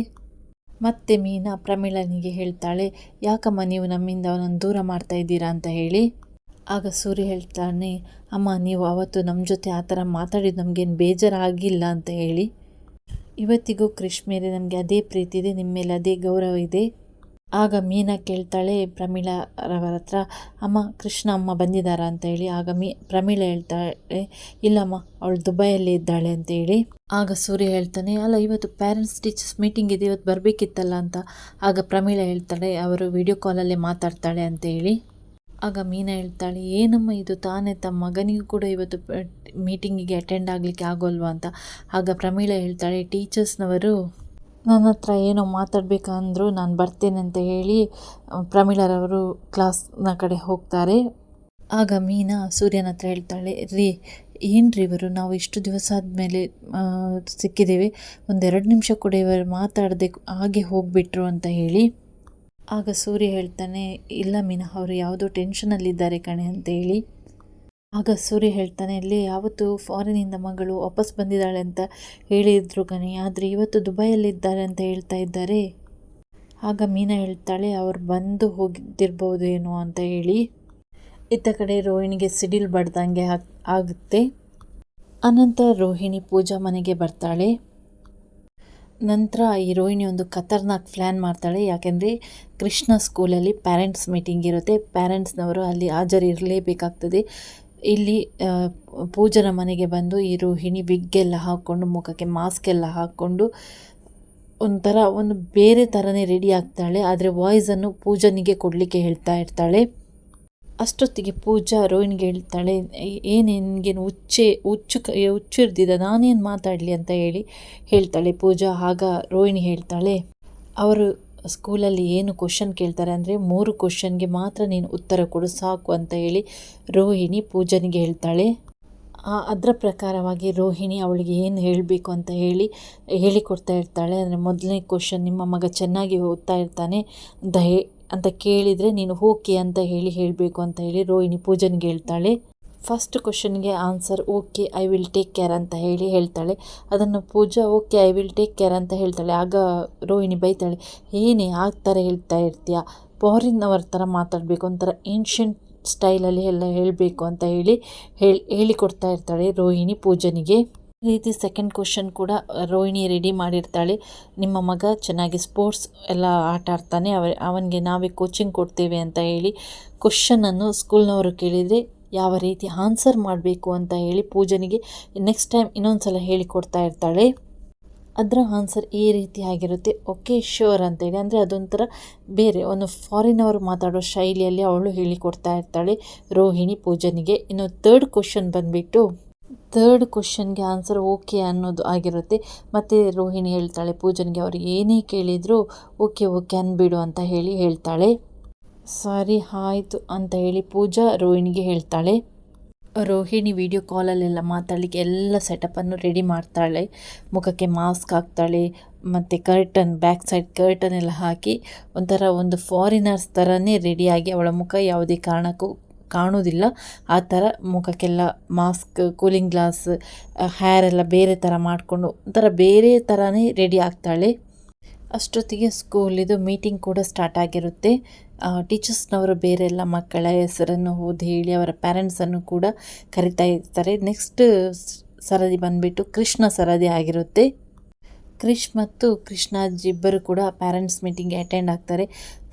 ಮತ್ತೆ ಮೀನಾ ಪ್ರಮೀಳನಿಗೆ ಹೇಳ್ತಾಳೆ, ಯಾಕಮ್ಮ ನೀವು ನಮ್ಮಿಂದ ಅವನನ್ನು ದೂರ ಮಾಡ್ತಾ ಇದ್ದೀರಾ ಅಂತ ಹೇಳಿ. ಆಗ ಸೂರ್ಯ ಹೇಳ್ತಾನೆ, ಅಮ್ಮ, ನೀವು ಅವತ್ತು ನಮ್ಮ ಜೊತೆ ಆ ಥರ ಮಾತಾಡಿದ್ದು ನಮಗೇನು ಬೇಜಾರಾಗಿಲ್ಲ ಅಂತ ಹೇಳಿ. ಇವತ್ತಿಗೂ ಕೃಷ್ ಮೇಲೆ ನಮಗೆ ಅದೇ ಪ್ರೀತಿ ಇದೆ ನಿಮ್ಮ ಮೇಲೆ ಅದೇ ಗೌರವ ಇದೆ. ಆಗ ಮೀನಾ ಕೇಳ್ತಾಳೆ ಪ್ರಮೀಳರವರ ಹತ್ರ, ಅಮ್ಮ, ಕೃಷ್ಣ ಅಮ್ಮ ಬಂದಿದ್ದಾರಾ? ಅಂತ ಹೇಳಿ, ಆಗ ಮೀ, ಪ್ರಮೀಳ ಹೇಳ್ತಾಳೆ, ಇಲ್ಲಮ್ಮ, ಅವಳು ದುಬೈಯಲ್ಲಿ ಇದ್ದಾಳೆ ಅಂತ ಹೇಳಿ. ಆಗ ಸೂರ್ಯ ಹೇಳ್ತಾನೆ, ಅಲ್ಲ, ಇವತ್ತು ಪ್ಯಾರೆಂಟ್ಸ್ ಟೀಚರ್ಸ್ ಮೀಟಿಂಗ್ ಇದೆ, ಇವತ್ತು ಬರಬೇಕಿತ್ತಲ್ಲ ಅಂತ. ಆಗ ಪ್ರಮೀಳ ಹೇಳ್ತಾಳೆ, ಅವರು ವಿಡಿಯೋ ಕಾಲಲ್ಲೇ ಮಾತಾಡ್ತಾಳೆ ಅಂತ ಹೇಳಿ. ಆಗ ಮೀನಾ ಹೇಳ್ತಾಳೆ, ಏನಮ್ಮ ಇದು? ತಾನೇ ತಮ್ಮ ಮಗನಿಗೂ ಕೂಡ ಇವತ್ತು ಮೀಟಿಂಗಿಗೆ ಅಟೆಂಡ್ ಆಗಲಿಕ್ಕೆ ಆಗೋಲ್ವಾ ಅಂತ. ಆಗ ಪ್ರಮೀಳ ಹೇಳ್ತಾಳೆ ಟೀಚರ್ಸ್ನವರು ನನ್ನ ಹತ್ರ ಏನೋ ಮಾತಾಡಬೇಕಂದ್ರೂ ನಾನು ಬರ್ತೇನೆ ಅಂತ ಹೇಳಿ ಪ್ರಮೀಳರವರು ಕ್ಲಾಸ್ನ ಕಡೆ ಹೋಗ್ತಾರೆ. ಆಗ ಮೀನಾ ಸೂರ್ಯನ ಹತ್ರ ಹೇಳ್ತಾಳೆ, ರೀ ಏನು ರೀ ಇವರು? ನಾವು ಇಷ್ಟು ದಿವಸ ಆದಮೇಲೆ ಸಿಕ್ಕಿದ್ದೇವೆ. ಒಂದೆರಡು ನಿಮಿಷ ಕೂಡ ಇವರು ಮಾತಾಡದೆ ಹಾಗೆ ಹೋಗಿಬಿಟ್ರು ಅಂತ ಹೇಳಿ. ಆಗ ಸೂರ್ಯ ಹೇಳ್ತಾನೆ, ಇಲ್ಲ ಮೀನಾ, ಅವರು ಯಾವುದೋ ಟೆನ್ಷನಲ್ಲಿದ್ದಾರೆ ಕಣೆ ಅಂತ ಹೇಳಿ. ಆಗ ಸೂರ್ಯ ಹೇಳ್ತಾನೆ ಇಲ್ಲಿ ಯಾವತ್ತು ಫಾರಿನಿಂದ ಮಗಳು ವಾಪಸ್ ಬಂದಿದ್ದಾಳೆ ಅಂತ ಹೇಳಿದ್ರು ಕಣೆ, ಆದರೆ ಇವತ್ತು ದುಬೈಯಲ್ಲಿದ್ದಾರೆ ಅಂತ ಹೇಳ್ತಾ ಇದ್ದಾರೆ. ಆಗ ಮೀನಾ ಹೇಳ್ತಾಳೆ, ಅವ್ರು ಬಂದು ಹೋಗಿದ್ದಿರ್ಬೋದು ಏನೋ ಅಂತ ಹೇಳಿ. ಇತ್ತ ಕಡೆ ರೋಹಿಣಿಗೆ ಸಿಡಿಲ್ ಬಡ್ದಂಗೆ ಆಗುತ್ತೆ. ಅನಂತರ ರೋಹಿಣಿ ಪೂಜಾ ಮನೆಗೆ ಬರ್ತಾಳೆ. ನಂತರ ರೋಹಿಣಿ ಒಂದು ಖತರ್ನಾಕ್ ಪ್ಲ್ಯಾನ್ ಮಾಡ್ತಾಳೆ. ಯಾಕೆಂದರೆ ಕೃಷ್ಣ ಸ್ಕೂಲಲ್ಲಿ ಪ್ಯಾರೆಂಟ್ಸ್ ಮೀಟಿಂಗ್ ಇರುತ್ತೆ. ಪ್ಯಾರೆಂಟ್ಸ್ನವರು ಅಲ್ಲಿ ಹಾಜರಿರಲೇಬೇಕಾಗ್ತದೆ. ಇಲ್ಲಿ ಪೂಜನ ಮನೆಗೆ ಬಂದು ಈ ರೋಹಿಣಿ ವಿಗ್ಗೆಲ್ಲ ಹಾಕ್ಕೊಂಡು, ಮುಖಕ್ಕೆ ಮಾಸ್ಕ್ ಎಲ್ಲ ಹಾಕ್ಕೊಂಡು ಒಂಥರ ಒಂದು ಬೇರೆ ಥರನೇ ರೆಡಿ ಆಗ್ತಾಳೆ. ಆದರೆ ವಾಯ್ಸನ್ನು ಪೂಜನಿಗೆ ಕೊಡಲಿಕ್ಕೆ ಹೇಳ್ತಾ ಇರ್ತಾಳೆ. ಅಷ್ಟೊತ್ತಿಗೆ ಪೂಜಾ ರೋಹಿಣಿಗೆ ಹೇಳ್ತಾಳೆ, ಏನು ನಿನಗೇನು ಹುಚ್ಚೆ, ಹುಚ್ಚು ಹುಚ್ಚು ಹಿಡ್ದಿದ ನಾನೇನು ಮಾತಾಡಲಿ ಅಂತ ಹೇಳಿ ಹೇಳ್ತಾಳೆ ಪೂಜಾ. ಆಗ ರೋಹಿಣಿ ಹೇಳ್ತಾಳೆ, ಅವರು ಸ್ಕೂಲಲ್ಲಿ ಏನು ಕ್ವಶನ್ ಕೇಳ್ತಾರೆ ಅಂದರೆ ಮೂರು ಕ್ವಶನ್ಗೆ ಮಾತ್ರ ನೀನು ಉತ್ತರ ಕೊಡು, ಸಾಕು ಅಂತ ಹೇಳಿ ರೋಹಿಣಿ ಪೂಜನಿಗೆ ಹೇಳ್ತಾಳೆ. ಅದರ ಪ್ರಕಾರವಾಗಿ ರೋಹಿಣಿ ಅವಳಿಗೆ ಏನು ಹೇಳಬೇಕು ಅಂತ ಹೇಳಿ, ಹೇಳಿಕೊಡ್ತಾ ಇರ್ತಾಳೆ. ಅಂದರೆ ಮೊದಲನೇ ಕ್ವಶನ್ ನಿಮ್ಮ ಮಗ ಚೆನ್ನಾಗಿ ಓದ್ತಾ ಇರ್ತಾನೆ. ಹೇ ಅಂತ ಕೇಳಿದರೆ ನೀನು ಓಕೆ ಅಂತ ಹೇಳಿ ಹೇಳಬೇಕು ಅಂತ ಹೇಳಿ ರೋಹಿಣಿ ಪೂಜನ್ಗೆ ಹೇಳ್ತಾಳೆ. ಫಸ್ಟ್ ಕ್ವಶನ್ಗೆ answer okay I will take care ಅಂತ ಹೇಳಿ ಹೇಳ್ತಾಳೆ. ಅದನ್ನು Pooja okay I will take care ಅಂತ ಹೇಳ್ತಾಳೆ. ಆಗ ರೋಹಿಣಿ ಬೈತಾಳೆ, ಏನೇ ಆ ಥರ ಹೇಳ್ತಾ ಇರ್ತೀಯ? ಅವರ ಥರ ಮಾತಾಡಬೇಕು, ಒಂಥರ ಏನ್ಷಿಯಂಟ್ ಸ್ಟೈಲಲ್ಲಿ ಎಲ್ಲ ಹೇಳಬೇಕು ಅಂತ ಹೇಳಿ ಹೇಳಿ, ಹೇಳಿಕೊಡ್ತಾ ಇರ್ತಾಳೆ ರೋಹಿಣಿ ಪೂಜನಿಗೆ. ರೀತಿ ಸೆಕೆಂಡ್ ಕ್ವಶನ್ ಕೂಡ ರೋಹಿಣಿ ರೆಡಿ ಮಾಡಿರ್ತಾಳೆ. ನಿಮ್ಮ ಮಗ ಚೆನ್ನಾಗಿ ಸ್ಪೋರ್ಟ್ಸ್ ಎಲ್ಲ ಆಟ ಆಡ್ತಾನೆ. ಅವ ಅವನಿಗೆ ನಾವೇ ಕೋಚಿಂಗ್ ಕೊಡ್ತೇವೆ ಅಂತ ಹೇಳಿ ಕ್ವಶನನ್ನು ಸ್ಕೂಲ್ನವರು ಕೇಳಿದರೆ, ಯಾವ ರೀತಿ ಆನ್ಸರ್ ಮಾಡಬೇಕು ಅಂತ ಹೇಳಿ ಪೂಜನಿಗೆ ನೆಕ್ಸ್ಟ್ ಟೈಮ್ ಇನ್ನೊಂದು ಸಲ ಹೇಳಿಕೊಡ್ತಾ ಇರ್ತಾಳೆ. ಅದರ ಆನ್ಸರ್ ಈ ರೀತಿ ಆಗಿರುತ್ತೆ. ಓಕೆ ಶ್ಯೂರ್ ಅಂತೇಳಿ ಅಂದರೆ ಅದೊಂಥರ ಬೇರೆ ಒಂದು ಫಾರಿನ್ ಅವರು ಮಾತಾಡೋ ಶೈಲಿಯಲ್ಲಿ ಅವಳು ಹೇಳಿಕೊಡ್ತಾ ಇರ್ತಾಳೆ, ರೋಹಿಣಿ ಪೂಜನಿಗೆ. ಇನ್ನು ತರ್ಡ್ ಕ್ವಶನ್ ಬಂದುಬಿಟ್ಟು ತರ್ಡ್ ಕ್ವಶನ್ಗೆ ಆನ್ಸರ್ ಓಕೆ ಅನ್ನೋದು ಆಗಿರುತ್ತೆ. ಮತ್ತು ರೋಹಿಣಿ ಹೇಳ್ತಾಳೆ, ಪೂಜನ್ಗೆ ಅವ್ರು ಏನೇ ಕೇಳಿದರೂ ಓಕೆ ಓಕೆ ಅನ್ಬಿಡು ಅಂತ ಹೇಳಿ ಹೇಳ್ತಾಳೆ. ಸಾರಿ, ಆಯಿತು ಅಂತ ಹೇಳಿ ಪೂಜಾ ರೋಹಿಣಿಗೆ ಹೇಳ್ತಾಳೆ. ರೋಹಿಣಿ ವಿಡಿಯೋ ಕಾಲಲ್ಲೆಲ್ಲ ಮಾತಾಡಲಿಕ್ಕೆ ಎಲ್ಲ ಸೆಟಪನ್ನು ರೆಡಿ ಮಾಡ್ತಾಳೆ. ಮುಖಕ್ಕೆ ಮಾಸ್ಕ್ ಹಾಕ್ತಾಳೆ, ಮತ್ತು ಕರ್ಟನ್ ಬ್ಯಾಕ್ ಸೈಡ್ ಕರ್ಟನ್ ಎಲ್ಲ ಹಾಕಿ ಒಂಥರ ಒಂದು ಫಾರಿನರ್ಸ್ ಥರನೇ ರೆಡಿಯಾಗಿ ಅವಳ ಮುಖ ಯಾವುದೇ ಕಾರಣಕ್ಕೂ ಕಾಣೋದಿಲ್ಲ ಆ ಥರ ಮುಖಕ್ಕೆಲ್ಲ ಮಾಸ್ಕ್ ಕೂಲಿಂಗ್ ಗ್ಲಾಸ್ ಹೇರ್ ಎಲ್ಲ ಬೇರೆ ಥರ ಮಾಡಿಕೊಂಡು ಒಂಥರ ಬೇರೆ ಥರನೇ ರೆಡಿ ಆಗ್ತಾಳೆ. ಅಷ್ಟೊತ್ತಿಗೆ ಸ್ಕೂಲಿದು ಮೀಟಿಂಗ್ ಕೂಡ ಸ್ಟಾರ್ಟ್ ಆಗಿರುತ್ತೆ. ಟೀಚರ್ಸ್ನವರು ಬೇರೆಲ್ಲ ಮಕ್ಕಳ ಹೆಸರನ್ನು ಓದಿ ಹೇಳಿ ಅವರ ಪ್ಯಾರೆಂಟ್ಸನ್ನು ಕೂಡ ಕರಿತಾ ಇರ್ತಾರೆ. ನೆಕ್ಸ್ಟ್ ಸರದಿ ಬಂದುಬಿಟ್ಟು ಕೃಷ್ಣ ಸರದಿ ಆಗಿರುತ್ತೆ. ಕ್ರಿಶ್ ಮತ್ತು ಕೃಷ್ಣ ಅಜ್ಜಿ ಇಬ್ಬರು ಕೂಡ ಪ್ಯಾರೆಂಟ್ಸ್ ಮೀಟಿಂಗ್ಗೆ ಅಟೆಂಡ್ ಆಗ್ತಾರೆ.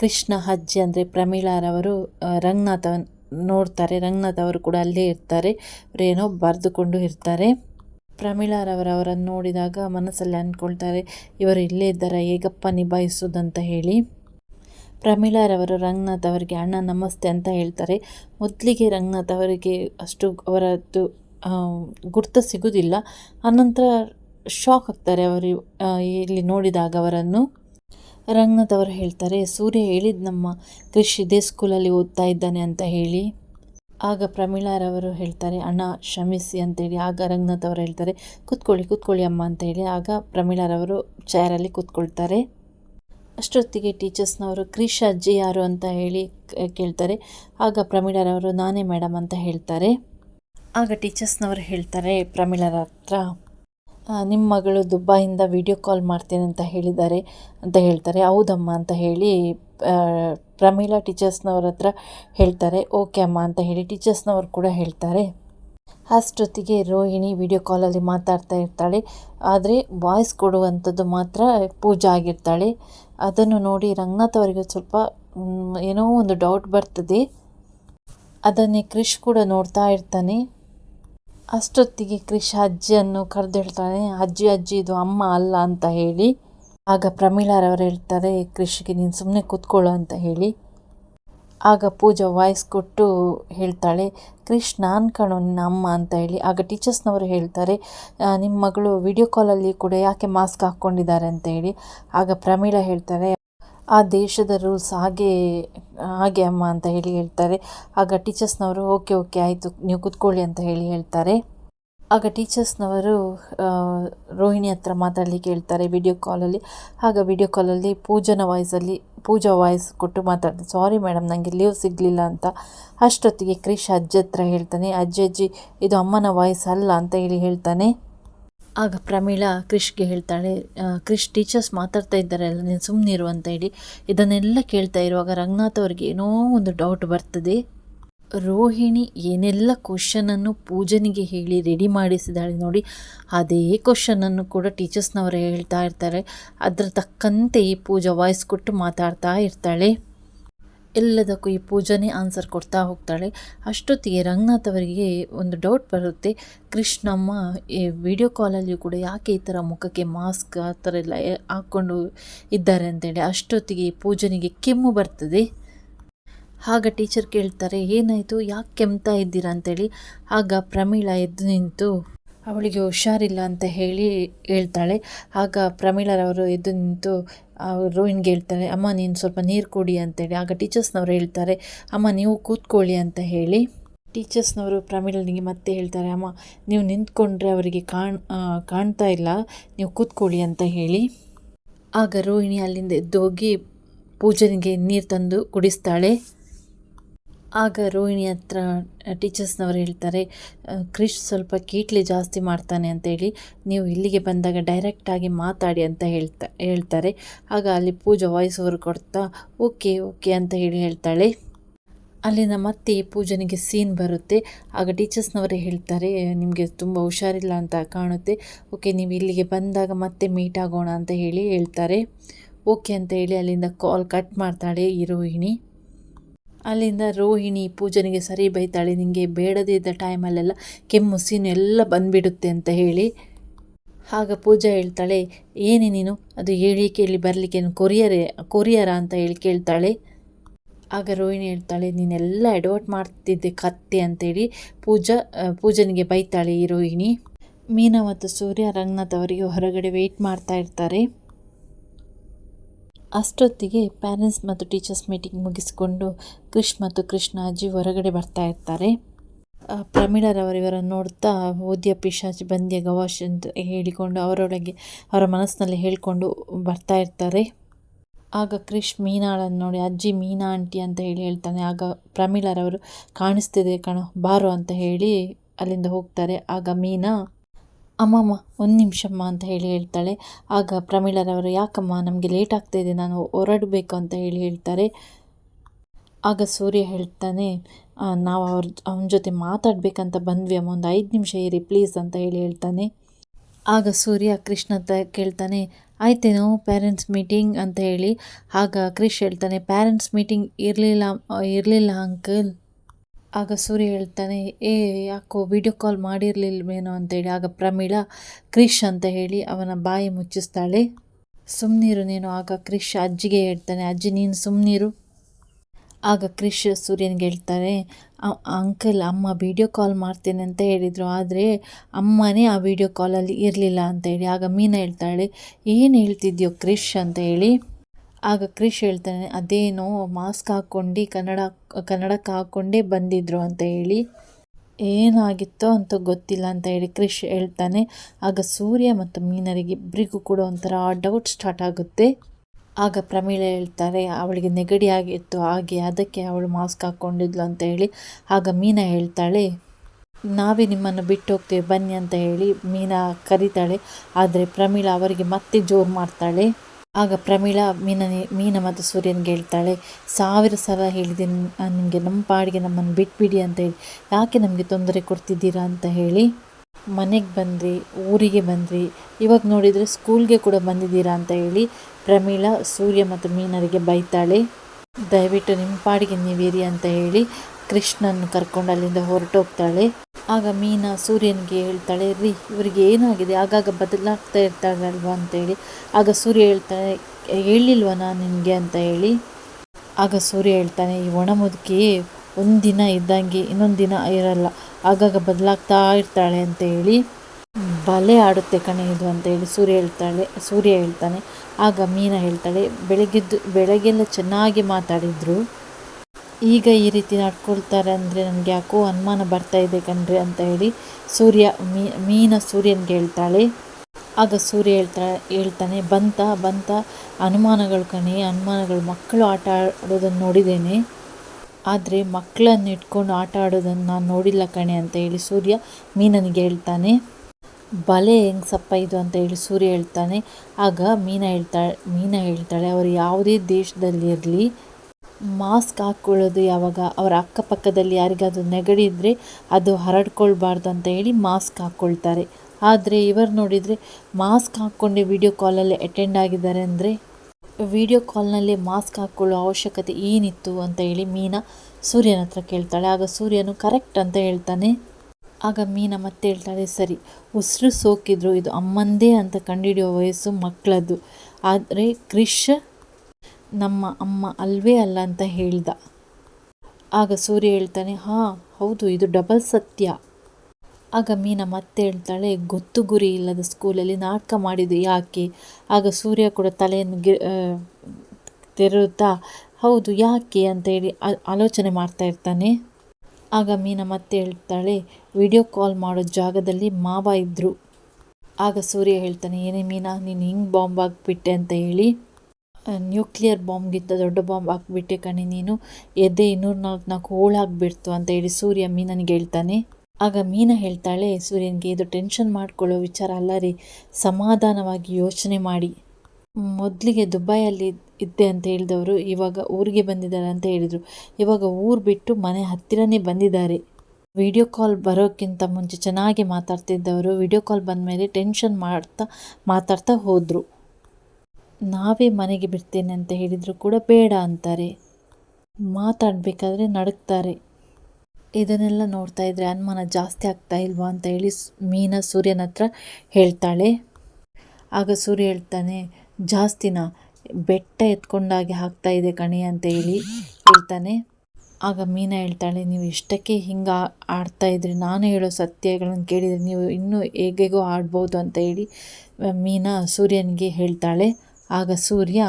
ಕೃಷ್ಣ ಅಜ್ಜಿ ಅಂದರೆ ಪ್ರಮೀಳಾರವರು ರಂಗನಾಥನ್ ನೋಡ್ತಾರೆ ರಂಗನಾಥ್ ಅವರು ಕೂಡ ಅಲ್ಲೇ ಇರ್ತಾರೆ. ಅವರೇನೋ ಬರೆದುಕೊಂಡು ಇರ್ತಾರೆ. ಪ್ರಮೀಳಾರವರು ಅವರನ್ನು ನೋಡಿದಾಗ ಮನಸ್ಸಲ್ಲಿ ಅಂದ್ಕೊಳ್ತಾರೆ, ಇವರು ಇಲ್ಲೇ ಇದ್ದಾರೆ, ಹೇಗಪ್ಪ ನಿಭಾಯಿಸೋದಂತ ಹೇಳಿ. ಪ್ರಮೀಳಾರವರು ರಂಗನಾಥ್ ಅವರಿಗೆ, ಅಣ್ಣ, ನಮಸ್ತೆ ಅಂತ ಹೇಳ್ತಾರೆ. ಮೊದಲಿಗೆ ರಂಗನಾಥ್ ಅವರಿಗೆ ಅಷ್ಟು ಅವರದ್ದು ಗುರ್ತ ಸಿಗೋದಿಲ್ಲ. ಆನಂತರ ಶಾಕ್ ಆಗ್ತಾರೆ ಅವರು ಇಲ್ಲಿ ನೋಡಿದಾಗ ಅವರನ್ನು. ರಂಗನಾಥ್ ಅವರು ಹೇಳ್ತಾರೆ, ಸೂರ್ಯ ಹೇಳಿದ ನಮ್ಮ ಕ್ರಿಶ್ ಇದೇ ಸ್ಕೂಲಲ್ಲಿ ಓದ್ತಾ ಇದ್ದಾನೆ ಅಂತ ಹೇಳಿ. ಆಗ ಪ್ರಮೀಳಾರವರು ಹೇಳ್ತಾರೆ, ಅಣ್ಣ, ಕ್ಷಮಿಸಿ ಅಂತೇಳಿ. ಆಗ ರಂಗನಾಥ್ ಅವರು ಹೇಳ್ತಾರೆ, ಕೂತ್ಕೊಳ್ಳಿ ಕೂತ್ಕೊಳ್ಳಿ ಅಮ್ಮ ಅಂತ ಹೇಳಿ. ಆಗ ಪ್ರಮೀಳಾರವರು ಚೇರಲ್ಲಿ ಕೂತ್ಕೊಳ್ತಾರೆ. ಅಷ್ಟೊತ್ತಿಗೆ ಟೀಚರ್ಸ್ನವರು ಕ್ರಿಶ್ ಅಜ್ಜಿ ಯಾರು ಅಂತ ಹೇಳಿ ಕೇಳ್ತಾರೆ. ಆಗ ಪ್ರಮೀಳಾರವರು ನಾನೇ ಮೇಡಮ್ ಅಂತ ಹೇಳ್ತಾರೆ. ಆಗ ಟೀಚರ್ಸ್ನವರು ಹೇಳ್ತಾರೆ, ಪ್ರಮೀಳರ ಹತ್ರ ನಿಮ್ಮ ಮಗಳು ದುಬಾಯಿಂದ ವಿಡಿಯೋ ಕಾಲ್ ಮಾಡ್ತೇನೆ ಅಂತ ಹೇಳಿದ್ದಾರೆ ಅಂತ ಹೇಳ್ತಾರೆ. ಹೌದಮ್ಮ ಅಂತ ಹೇಳಿ ಪ್ರಮೀಳಾ ಟೀಚರ್ಸ್ನವ್ರ ಹತ್ರ ಹೇಳ್ತಾರೆ. ಓಕೆ ಅಮ್ಮ ಅಂತ ಹೇಳಿ ಟೀಚರ್ಸ್ನವ್ರು ಕೂಡ ಹೇಳ್ತಾರೆ. ಅಷ್ಟೊತ್ತಿಗೆ ರೋಹಿಣಿ ವಿಡಿಯೋ ಕಾಲಲ್ಲಿ ಮಾತಾಡ್ತಾ ಇರ್ತಾಳೆ. ಆದರೆ ವಾಯ್ಸ್ ಕೊಡುವಂಥದ್ದು ಮಾತ್ರ ಪೂಜಾ ಆಗಿರ್ತಾಳೆ. ಅದನ್ನು ನೋಡಿ ರಂಗನಾಥ್ ಅವರಿಗೆ ಸ್ವಲ್ಪ ಏನೋ ಒಂದು ಡೌಟ್ ಬರ್ತದೆ. ಅದನ್ನೇ ಕ್ರಿಶ್ ಕೂಡ ನೋಡ್ತಾ ಇರ್ತಾನೆ. ಅಷ್ಟೊತ್ತಿಗೆ ಕ್ರಿಶ್ ಅಜ್ಜಿಯನ್ನು ಕರೆದು ಅಜ್ಜಿ ಅಜ್ಜಿ, ಇದು ಅಮ್ಮ ಅಲ್ಲ ಅಂತ ಹೇಳಿ, ಆಗ ಪ್ರಮೀಳಾರವರು ಹೇಳ್ತಾರೆ, ಕೃಷಿಗೆ ನೀನು ಸುಮ್ಮನೆ ಕೂತ್ಕೊಳ್ಳೋ ಅಂತ ಹೇಳಿ. ಆಗ ಪೂಜಾ ವಾಯ್ಸ್ ಕೊಟ್ಟು ಹೇಳ್ತಾಳೆ ಕ್ರಿಶ್ ನಾನು ಕಣೋ ನಿನ್ನ ಅಮ್ಮ ಅಂತ ಹೇಳಿ. ಆಗ ಟೀಚರ್ಸ್ನವರು ಹೇಳ್ತಾರೆ ನಿಮ್ಮ ಮಗಳು ವಿಡಿಯೋ ಕಾಲಲ್ಲಿ ಕೂಡ ಯಾಕೆ ಮಾಸ್ಕ್ ಹಾಕ್ಕೊಂಡಿದ್ದಾರೆ ಅಂತ ಹೇಳಿ. ಆಗ ಪ್ರಮೀಳಾ ಹೇಳ್ತಾರೆ ಆ ದೇಶದ ರೂಲ್ಸ್ ಹಾಗೆ ಹಾಗೆ ಅಮ್ಮ ಅಂತ ಹೇಳಿ ಹೇಳ್ತಾರೆ. ಆಗ ಟೀಚರ್ಸ್ನವರು, ಓಕೆ ಓಕೆ, ಆಯಿತು, ನೀವು ಕೂತ್ಕೊಳ್ಳಿ ಅಂತ ಹೇಳಿ ಹೇಳ್ತಾರೆ. ಆಗ ಟೀಚರ್ಸ್ನವರು ರೋಹಿಣಿ ಹತ್ರ ಮಾತಾಡಲಿಕ್ಕೆ ಹೇಳ್ತಾರೆ ವಿಡಿಯೋ ಕಾಲಲ್ಲಿ. ಆಗ ವಿಡಿಯೋ ಕಾಲಲ್ಲಿ ಪೂಜನ ವಾಯ್ಸಲ್ಲಿ, ಪೂಜಾ ವಾಯ್ಸ್ ಕೊಟ್ಟು ಮಾತಾಡ್ತಾರೆ. ಸಾರಿ ಮೇಡಮ್ ನನಗೆ ಲೀವ್ ಸಿಗಲಿಲ್ಲ ಅಂತ. ಅಷ್ಟೊತ್ತಿಗೆ ಕ್ರಿಶ್ ಅಜ್ಜಿ ಹತ್ರ ಹೇಳ್ತಾನೆ. ಅಜ್ಜಿ ಅಜ್ಜಿ, ಇದು ಅಮ್ಮನ ವಾಯ್ಸ್ ಅಲ್ಲ ಅಂತ ಹೇಳಿ ಹೇಳ್ತಾನೆ. ಆಗ ಪ್ರಮೀಳಾ ಕ್ರಿಷ್ಗೆ ಹೇಳ್ತಾಳೆ ಕ್ರಿಶ್ ಟೀಚರ್ಸ್ ಮಾತಾಡ್ತಾ ಇದ್ದಾರೆ ಅಲ್ಲ, ನೀನು ಸುಮ್ಮನಿರು ಅಂತ ಹೇಳಿ. ಇದನ್ನೆಲ್ಲ ಕೇಳ್ತಾ ಇರುವಾಗ ರಂಗನಾಥ್ ಅವ್ರಿಗೆ ಏನೋ ಒಂದು ಡೌಟ್ ಬರ್ತದೆ. ರೋಹಿಣಿ ಏನೆಲ್ಲ ಕ್ವಶನನ್ನು ಪೂಜನಿಗೆ ಹೇಳಿ ರೆಡಿ ಮಾಡಿಸಿದಾಳೆ ನೋಡಿ, ಅದೇ ಕ್ವಶನನ್ನು ಕೂಡ ಟೀಚರ್ಸ್ನವರು ಹೇಳ್ತಾ ಇರ್ತಾರೆ. ಅದರ ತಕ್ಕಂತೆ ಈ ಪೂಜಾ ವಾಯ್ಸ್ ಕೊಟ್ಟು ಮಾತಾಡ್ತಾ ಇರ್ತಾಳೆ. ಎಲ್ಲದಕ್ಕೂ ಈ ಪೂಜನೆ ಆನ್ಸರ್ ಕೊಡ್ತಾ ಹೋಗ್ತಾಳೆ. ಅಷ್ಟೊತ್ತಿಗೆ ರಂಗನಾಥ್ ಅವರಿಗೆ ಒಂದು ಡೌಟ್ ಬರುತ್ತೆ. ಕೃಷ್ಣಮ್ಮ, ಈ ವಿಡಿಯೋ ಕಾಲಲ್ಲಿಯೂ ಕೂಡ ಯಾಕೆ ಈ ಥರ ಮುಖಕ್ಕೆ ಮಾಸ್ಕ್ ಆ ಥರ ಎಲ್ಲ ಹಾಕ್ಕೊಂಡು ಇದ್ದಾರೆ ಅಂತೇಳಿ ಅಷ್ಟೊತ್ತಿಗೆ ಈ ಪೂಜನಿಗೆ ಕೆಮ್ಮು ಬರ್ತದೆ. ಆಗ ಟೀಚರ್ ಕೇಳ್ತಾರೆ, ಏನಾಯಿತು? ಯಾಕೆ ಕೆಮ್ತಾ ಇದ್ದೀರಾ ಅಂತೇಳಿ. ಆಗ ಪ್ರಮೀಳಾ ಎದ್ದು ನಿಂತು ಅವಳಿಗೆ ಹುಷಾರಿಲ್ಲ ಅಂತ ಹೇಳಿ ಹೇಳ್ತಾಳೆ. ಆಗ ಪ್ರಮೀಳರವರು ಎದ್ದು ನಿಂತು ರೋಹಿಣಿಗೆ ಹೇಳ್ತಾರೆ, ಅಮ್ಮ, ನೀನು ಸ್ವಲ್ಪ ನೀರು ಕೊಡಿ ಅಂತೇಳಿ. ಆಗ ಟೀಚರ್ಸ್ನವರು ಹೇಳ್ತಾರೆ, ಅಮ್ಮ, ನೀವು ಕೂತ್ಕೊಳ್ಳಿ ಅಂತ ಹೇಳಿ. ಟೀಚರ್ಸ್ನವರು ಪ್ರಮೀಳನಿಗೆ ಮತ್ತೆ ಹೇಳ್ತಾರೆ, ಅಮ್ಮ, ನೀವು ನಿಂತ್ಕೊಂಡ್ರೆ ಅವರಿಗೆ ಕಾಣ್ ಕಾಣ್ತಾ ಇಲ್ಲ, ನೀವು ಕೂತ್ಕೊಳ್ಳಿ ಅಂತ ಹೇಳಿ. ಆಗ ರೋಹಿಣಿ ಅಲ್ಲಿಂದ ಎದ್ದೋಗಿ ಪೂಜನಿಗೆ ನೀರು ತಂದು ಕುಡಿಸ್ತಾಳೆ. ಆಗ ರೋಹಿಣಿ ಹತ್ರ ಟೀಚರ್ಸ್ನವರು ಹೇಳ್ತಾರೆ "ಆ, ಕ್ರಿಶ್ ಸ್ವಲ್ಪ ಕೀಟ್ಲಿ ಜಾಸ್ತಿ ಮಾಡ್ತಾನೆ ಅಂತೇಳಿ ನೀವು ಇಲ್ಲಿಗೆ ಬಂದಾಗ ಡೈರೆಕ್ಟಾಗಿ ಮಾತಾಡಿ ಅಂತ ಹೇಳ್ತಾ ಹೇಳ್ತಾರೆ. ಆಗ ಅಲ್ಲಿ ಪೂಜಾ ವಾಯ್ಸ್ ಓವರ್ ಕೊಡ್ತಾ ಓಕೆ ಓಕೆ ಅಂತ ಹೇಳಿ ಹೇಳ್ತಾಳೆ. ಅಲ್ಲಿಂದ ಮತ್ತೆ ಪೂಜನಿಗೆ ಸೀನ್ ಬರುತ್ತೆ. ಆಗ ಟೀಚರ್ಸ್ನವರೇ ಹೇಳ್ತಾರೆ ನಿಮಗೆ ತುಂಬ ಹುಷಾರಿಲ್ಲ ಅಂತ ಕಾಣುತ್ತೆ. ಓಕೆ ನೀವು ಇಲ್ಲಿಗೆ ಬಂದಾಗ ಮತ್ತೆ ಮೀಟ್ ಆಗೋಣ ಅಂತ ಹೇಳಿ ಹೇಳ್ತಾರೆ. ಓಕೆ ಅಂತ ಹೇಳಿ ಅಲ್ಲಿಂದ ಕಾಲ್ ಕಟ್ ಮಾಡ್ತಾಳೆ ಈ ರೋಹಿಣಿ. ಅಲ್ಲಿಂದ ರೋಹಿಣಿ ಪೂಜನಿಗೆ ಸರಿ ಬೈತಾಳೆ ನಿಮಗೆ ಬೇಡದೇ ಇದ್ದ ಟೈಮಲ್ಲೆಲ್ಲ ಕೆಮ್ಮು, ಸೀನು ಎಲ್ಲ ಬಂದುಬಿಡುತ್ತೆ ಅಂತ ಹೇಳಿ. ಆಗ ಪೂಜಾ ಹೇಳ್ತಾಳೆ, ಏನೇ ನೀನು, ಅದು ಹೇಳಿ ಕೇಳಿ ಬರಲಿಕ್ಕೆ ಕೊರಿಯರೇ, ಕೊರಿಯರಾ ಅಂತ ಹೇಳಿ ಕೇಳ್ತಾಳೆ. ಆಗ ರೋಹಿಣಿ ಹೇಳ್ತಾಳೆ, ನೀನೆಲ್ಲ ಅಡ್ವರ್ಟ್ ಮಾಡ್ತಿದ್ದೆ, ಕತ್ತೆ ಅಂತೇಳಿ ಪೂಜಾ ಪೂಜನಿಗೆ ಬೈತಾಳೆ ಈ ರೋಹಿಣಿ. ಮೀನಾ ಮತ್ತು ಸೂರ್ಯ ರಂಗನಾಥ್ ಅವರಿಗೆ ಹೊರಗಡೆ ವೆಯ್ಟ್ ಮಾಡ್ತಾ ಇರ್ತಾರೆ. ಅಷ್ಟೊತ್ತಿಗೆ ಪ್ಯಾರೆಂಟ್ಸ್ ಮತ್ತು ಟೀಚರ್ಸ್ ಮೀಟಿಂಗ್ ಮುಗಿಸಿಕೊಂಡು ಕೃಷ್ ಮತ್ತು ಕೃಷ್ಣ ಅಜ್ಜಿ ಹೊರಗಡೆ ಬರ್ತಾ ಇರ್ತಾರೆ. ಪ್ರಮೀಳರವರು ಇವರನ್ನು ನೋಡ್ತಾ ಓದ್ಯ ಪಿಶಾಚಿ ಬಂದ್ಯ ಗವಾಶ್ ಅಂತ ಹೇಳಿಕೊಂಡು ಅವರೊಳಗೆ, ಅವರ ಮನಸ್ಸಿನಲ್ಲಿ ಹೇಳಿಕೊಂಡು ಬರ್ತಾ ಇರ್ತಾರೆ. ಆಗ ಕ್ರಿಶ್ ಮೀನಾಳನ್ನು ನೋಡಿ, ಅಜ್ಜಿ ಮೀನಾ ಆಂಟಿ ಅಂತ ಹೇಳಿ ಹೇಳ್ತಾನೆ. ಆಗ ಪ್ರಮೀಳರವರು ಕಾಣಿಸ್ತಿದೆ ಕಣೋ, ಬಾರೋ ಅಂತ ಹೇಳಿ ಅಲ್ಲಿಂದ ಹೋಗ್ತಾರೆ. ಆಗ ಮೀನಾ ಅಮ್ಮಮ್ಮ, ಒಂದು ನಿಮಿಷಮ್ಮ ಅಂತ ಹೇಳಿ ಹೇಳ್ತಾಳೆ. ಆಗ ಪ್ರಮೀಳರವರು ಯಾಕಮ್ಮ, ನಮಗೆ ಲೇಟ್ ಆಗ್ತಾಯಿದೆ ನಾನು ಹೊರಡಬೇಕು ಅಂತ ಹೇಳಿ ಹೇಳ್ತಾರೆ. ಆಗ ಸೂರ್ಯ ಹೇಳ್ತಾನೆ ನಾವು ಅವ್ರ, ಅವನ ಜೊತೆ ಮಾತಾಡಬೇಕಂತ ಬಂದ್ವಿ, ಅಮ್ಮ, ಒಂದು ಐದು ನಿಮಿಷ ಇರಿ ಪ್ಲೀಸ್ ಅಂತ ಹೇಳಿ ಹೇಳ್ತಾನೆ. ಆಗ ಸೂರ್ಯ ಕೃಷ್ಣ ಅಂತ ಕೇಳ್ತಾನೆ, ಆಯ್ತೇನೋ ಪೇರೆಂಟ್ಸ್ ಮೀಟಿಂಗ್ ಅಂತ ಹೇಳಿ. ಆಗ ಕ್ರಿಶ್ ಹೇಳ್ತಾನೆ ಪೇರೆಂಟ್ಸ್ ಮೀಟಿಂಗ್ ಇರಲಿಲ್ಲ ಇರಲಿಲ್ಲ ಅಂಕಲ್ ಆಗ ಸೂರ್ಯ ಹೇಳ್ತಾನೆ, ಏ, ಯಾಕೋ ವಿಡಿಯೋ ಕಾಲ್ ಮಾಡಿರಲಿಲ್ವೇನೋ ಅಂತೇಳಿ. ಆಗ ಪ್ರಮೀಳಾ ಕ್ರಿಶ್ ಅಂತ ಹೇಳಿ ಅವನ ಬಾಯಿ ಮುಚ್ಚಿಸ್ತಾಳೆ. ಸುಮ್ಮನಿರು ನೀನು. ಆಗ ಕ್ರಿಶ್ ಅಜ್ಜಿಗೆ ಹೇಳ್ತಾನೆ, ಅಜ್ಜಿ, ನೀನು ಸುಮ್ಮನಿರು ಆಗ ಕ್ರಿಶ್ ಸೂರ್ಯನಿಗೆ ಹೇಳ್ತಾರೆ, "ಅ- ಅಂಕಲ್ ಅಮ್ಮ ವಿಡಿಯೋ ಕಾಲ್ ಮಾಡ್ತೇನೆ ಅಂತ ಹೇಳಿದರು, ಆದರೆ ಅಮ್ಮನೇ ಆ ವಿಡಿಯೋ ಕಾಲಲ್ಲಿ ಇರಲಿಲ್ಲ ಅಂತ ಹೇಳಿ. ಆಗ ಮೀನಾ ಹೇಳ್ತಾಳೆ, ಏನು ಹೇಳ್ತಿದ್ಯೋ ಕ್ರಿಶ್ ಅಂತ ಹೇಳಿ. ಆಗ ಕ್ರಿಶ್ ಹೇಳ್ತಾನೆ, ಅದೇನೋ ಮಾಸ್ಕ್ ಹಾಕ್ಕೊಂಡು ಕನ್ನಡ ಕನ್ನಡಕ್ಕೆ ಹಾಕ್ಕೊಂಡೇ ಬಂದಿದ್ರು ಅಂತ ಹೇಳಿ ಏನಾಗಿತ್ತೋ ಅಂತ ಗೊತ್ತಿಲ್ಲ ಅಂತ ಹೇಳಿ ಕ್ರಿಶ್ ಹೇಳ್ತಾನೆ. ಆಗ ಸೂರ್ಯ ಮತ್ತು ಮೀನರಿಗೆ ಇಬ್ಬರಿಗೂ ಕೂಡ ಒಂಥರ ಡೌಟ್ ಸ್ಟಾರ್ಟ್ ಆಗುತ್ತೆ. ಆಗ ಪ್ರಮೀಳ ಹೇಳ್ತಾರೆ, ಅವಳಿಗೆ ನೆಗಡಿ ಆಗಿತ್ತು, ಹಾಗೆ ಅದಕ್ಕೆ ಅವಳು ಮಾಸ್ಕ್ ಹಾಕ್ಕೊಂಡಿದ್ಲು ಅಂತ ಹೇಳಿ. ಆಗ ಮೀನಾ ಹೇಳ್ತಾಳೆ, ನಾವೇ ನಿಮ್ಮನ್ನು ಬಿಟ್ಟು ಹೋಗ್ತೇವೆ ಬನ್ನಿ ಅಂತ ಹೇಳಿ ಮೀನಾ ಕರೀತಾಳೆ. ಆದರೆ ಪ್ರಮೀಳ ಅವರಿಗೆ ಮತ್ತೆ ಜೋರು ಮಾಡ್ತಾಳೆ. ಆಗ ಪ್ರಮೀಳಾ ಮೀನನಿ ಮೀನ ಮತ್ತು ಸೂರ್ಯನಿಗೆ ಹೇಳ್ತಾಳೆ, ಸಾವಿರ ಸಲ ಹೇಳಿದೆ ನಿಮಗೆ ನಮ್ಮ ಪಾಡಿಗೆ ನಮ್ಮನ್ನು ಬಿಟ್ಬಿಡಿ ಅಂತ ಹೇಳಿ. ಯಾಕೆ ನಮಗೆ ತೊಂದರೆ ಕೊಡ್ತಿದ್ದೀರಾ ಅಂತ ಹೇಳಿ, ಮನೆಗೆ ಬಂದ್ರಿ, ಊರಿಗೆ ಬಂದ್ರಿ, ಇವಾಗ ನೋಡಿದರೆ ಸ್ಕೂಲ್ಗೆ ಕೂಡ ಬಂದಿದ್ದೀರಾ ಅಂತ ಹೇಳಿ ಪ್ರಮೀಳಾ ಸೂರ್ಯ ಮತ್ತು ಮೀನರಿಗೆ ಬೈತಾಳೆ. ದಯವಿಟ್ಟು ನಿಮ್ಮ ಪಾಡಿಗೆ ನೀವೇರಿ ಅಂತ ಹೇಳಿ ಕೃಷ್ಣನ್ನು ಕರ್ಕೊಂಡು ಅಲ್ಲಿಂದ ಹೊರಟೋಗ್ತಾಳೆ. ಆಗ ಮೀನಾ ಸೂರ್ಯನಿಗೆ ಹೇಳ್ತಾಳೆ, ರೀ, ಇವರಿಗೆ ಏನಾಗಿದೆ? ಆಗಾಗ ಬದಲಾಗ್ತಾ ಇರ್ತಾಳಲ್ವ? ಅಂತೇಳಿ. ಆಗ ಸೂರ್ಯ ಹೇಳ್ತಾನೆ, ಹೇಳಿಲ್ವ ನಾನು ನಿನಗೆ? ಅಂತ ಹೇಳಿ. ಆಗ ಸೂರ್ಯ ಹೇಳ್ತಾನೆ, ಈ ಒಣ ಮುದುಕಿ ದಿನ ಇದ್ದಂಗೆ ಇನ್ನೊಂದು ದಿನ ಇರಲ್ಲ. ಆಗಾಗ ಬದಲಾಗ್ತಾ ಇರ್ತಾಳೆ ಅಂತ ಹೇಳಿ. ಬಲೆ ಆಡುತ್ತೆ ಕಣೆ ಇದು ಅಂತ ಹೇಳಿ ಸೂರ್ಯ ಹೇಳ್ತಾಳೆ, ಸೂರ್ಯ ಹೇಳ್ತಾನೆ. ಆಗ ಮೀನಾ ಹೇಳ್ತಾಳೆ, ಬೆಳಗ್ಗೆದ್ದು, ಬೆಳಗ್ಗೆಲ್ಲ ಚೆನ್ನಾಗಿ ಮಾತಾಡಿದ್ರು. ಈಗ ಈ ರೀತಿ ನಡ್ಕೊಳ್ತಾರೆ ಅಂದರೆ ನನಗೆ ಯಾಕೋ ಅನುಮಾನ ಬರ್ತಾ ಇದೆ ಕಣ್ರಿ ಅಂತ ಹೇಳಿ ಸೂರ್ಯ ಮೀ, ಮೀನ ಸೂರ್ಯನಿಗೆ ಹೇಳ್ತಾಳೆ. ಆಗ ಸೂರ್ಯ ಹೇಳ್ತಾ, ಹೇಳ್ತಾನೆ, ಬಂತ ಬಂತ, ಅನುಮಾನಗಳು ಕಣೆ, ಅನುಮಾನಗಳು ಮಕ್ಕಳು ಆಟ ಆಡೋದನ್ನು ನೋಡಿದ್ದೇನೆ. ಆದರೆ ಮಕ್ಕಳನ್ನು ಇಟ್ಕೊಂಡು ಆಟ ಆಡೋದನ್ನು ನಾನು ನೋಡಿಲ್ಲ ಕಣೆ ಅಂತ ಹೇಳಿ ಸೂರ್ಯ ಮೀನನಿಗೆ ಹೇಳ್ತಾನೆ. ಬಲೆ ಹೆಂಗ್ಸಪ್ಪ ಇದು ಅಂತ ಹೇಳಿ ಸೂರ್ಯ ಹೇಳ್ತಾನೆ. ಆಗ ಮೀನ ಹೇಳ್ತಾಳೆ ಮೀನ ಹೇಳ್ತಾಳೆ, ಅವರು ಯಾವುದೇ ದೇಶದಲ್ಲಿ ಇರಲಿ ಮಾಸ್ಕ್ ಹಾಕ್ಕೊಳ್ಳೋದು ಯಾವಾಗ ಅವರ ಅಕ್ಕಪಕ್ಕದಲ್ಲಿ ಯಾರಿಗಾದರೂ ನೆಗಡಿ ಇದ್ದರೆ ಅದು ಹರಡ್ಕೊಳ್ಬಾರ್ದು ಅಂತ ಹೇಳಿ ಮಾಸ್ಕ್ ಹಾಕ್ಕೊಳ್ತಾರೆ ಆದರೆ ಇವರು ನೋಡಿದರೆ ಮಾಸ್ಕ್ ಹಾಕ್ಕೊಂಡೆ ವಿಡಿಯೋ ಕಾಲಲ್ಲಿ ಅಟೆಂಡ್ ಆಗಿದ್ದಾರೆ ಅಂದರೆ ವಿಡಿಯೋ ಕಾಲ್ನಲ್ಲಿ ಮಾಸ್ಕ್ ಹಾಕ್ಕೊಳ್ಳೋ ಅವಶ್ಯಕತೆ ಏನಿತ್ತು ಅಂತ ಹೇಳಿ ಮೀನಾ ಸೂರ್ಯನ ಹತ್ರ ಕೇಳ್ತಾಳೆ. ಆಗ ಸೂರ್ಯನು ಕರೆಕ್ಟ್ ಅಂತ ಹೇಳ್ತಾನೆ. ಆಗ ಮೀನಾ ಮತ್ತೆ ಹೇಳ್ತಾಳೆ, ಸರಿ, ಉಸಿರು ಸೋಕಿದ್ರು, ಇದು ಅಮ್ಮಂದೇ ಅಂತ ಕಂಡುಹಿಡಿಯೋ ವಯಸ್ಸು ಮಕ್ಕಳದ್ದು ಆದರೆ ಕ್ರಿಶ್ ನಮ್ಮ ಅಮ್ಮ ಅಲ್ವೇ ಅಲ್ಲ ಅಂತ ಹೇಳ್ದ. ಆಗ ಸೂರ್ಯ ಹೇಳ್ತಾನೆ, ಹಾಂ, ಹೌದು, ಇದು ಡಬಲ್ ಸತ್ಯ. ಆಗ ಮೀನ ಮತ್ತೆ ಹೇಳ್ತಾಳೆ, ಗೊತ್ತು ಗುರಿ ಇಲ್ಲದ ಸ್ಕೂಲಲ್ಲಿ ನಾಟಕ ಮಾಡಿದ್ದು ಯಾಕೆ? ಆಗ ಸೂರ್ಯ ಕೂಡ ತಲೆಯನ್ನು ಗಿ ತೆರುತ್ತಾ ಹೌದು, ಯಾಕೆ? ಅಂತ ಹೇಳಿ ಆಲೋಚನೆ ಮಾಡ್ತಾ ಇರ್ತಾನೆ. ಆಗ ಮೀನ ಮತ್ತೆ ಹೇಳ್ತಾಳೆ, ವಿಡಿಯೋ ಕಾಲ್ ಮಾಡೋ ಜಾಗದಲ್ಲಿ ಮಾವ ಇದ್ದರು ಆಗ ಸೂರ್ಯ ಹೇಳ್ತಾನೆ, ಏನೇ ಮೀನಾ, ನೀನು ಹಿಂಗೆ ಬಾಂಬ್ ಹಾಕ್ಬಿಟ್ಟೆ ಅಂತ ಹೇಳಿ. ನ್ಯೂಕ್ಲಿಯರ್ ಬಾಂಬ್ಗಿಂತ ದೊಡ್ಡ ಬಾಂಬ್ ಹಾಕ್ಬಿಟ್ಟೆ ಕಣೆ ನೀನು. ಎದೆ ಇನ್ನೂರು ನಾಲ್ಕು ನಾಲ್ಕು ಹೋಳು ಹಾಕ್ಬಿಡ್ತು ಅಂತ ಹೇಳಿ ಸೂರ್ಯ ಮೀನನಿಗೆ ಹೇಳ್ತಾನೆ. ಆಗ ಮೀನಾ ಹೇಳ್ತಾಳೆ, ಸೂರ್ಯನಿಗೆ ಇದು ಟೆನ್ಷನ್ ಮಾಡ್ಕೊಳ್ಳೋ ವಿಚಾರ ಅಲ್ಲ ರೀ, ಸಮಾಧಾನವಾಗಿ ಯೋಚನೆ ಮಾಡಿ. ಮೊದಲಿಗೆ ದುಬೈಯಲ್ಲಿ ಇದ್ದೆ ಅಂತ ಹೇಳಿದವರು, ಇವಾಗ ಊರಿಗೆ ಬಂದಿದ್ದಾರೆ ಅಂತ ಹೇಳಿದರು. ಇವಾಗ ಊರು ಬಿಟ್ಟು ಮನೆ ಹತ್ತಿರನೇ ಬಂದಿದ್ದಾರೆ. ವಿಡಿಯೋ ಕಾಲ್ ಬರೋಕ್ಕಿಂತ ಮುಂಚೆ ಚೆನ್ನಾಗಿ ಮಾತಾಡ್ತಿದ್ದವರು, ವಿಡಿಯೋ ಕಾಲ್ ಬಂದ ಮೇಲೆ ಟೆನ್ಷನ್ ಮಾಡ್ತಾ ಮಾತಾಡ್ತಾ ಹೋದರು. ನಾವೇ ಮನೆಗೆ ಬಿಡ್ತೇನೆ ಅಂತ ಹೇಳಿದರೂ ಕೂಡ ಬೇಡ ಅಂತಾರೆ. ಮಾತಾಡಬೇಕಾದ್ರೆ ನಡುಕ್ತಾರೆ ಇದನ್ನೆಲ್ಲ ನೋಡ್ತಾ ಇದ್ರೆ ಅನುಮಾನ ಜಾಸ್ತಿ ಆಗ್ತಾ ಇಲ್ವಾ ಅಂತ ಹೇಳಿ ಮೀನಾ ಸೂರ್ಯನ ಹತ್ರ ಹೇಳ್ತಾಳೆ. ಆಗ ಸೂರ್ಯ ಹೇಳ್ತಾನೆ, ಜಾಸ್ತಿನ, ಬೆಟ್ಟ ಎತ್ಕೊಂಡಾಗೆ ಹಾಕ್ತಾ ಇದೆ ಕಣಿ ಅಂತ ಹೇಳಿ ಹೇಳ್ತಾನೆ. ಆಗ ಮೀನಾ ಹೇಳ್ತಾಳೆ, ನೀವು ಇಷ್ಟಕ್ಕೆ ಹಿಂಗೆ ಆಡ್ತಾ ಇದ್ರಿ, ನಾನು ಹೇಳೋ ಸತ್ಯಗಳನ್ನು ಕೇಳಿದರೆ ನೀವು ಇನ್ನೂ ಹೇಗೆಗೋ ಆಡ್ಬೋದು ಅಂತ ಹೇಳಿ ಮೀನಾ ಸೂರ್ಯನಿಗೆ ಹೇಳ್ತಾಳೆ. ಆಗ ಸೂರ್ಯ,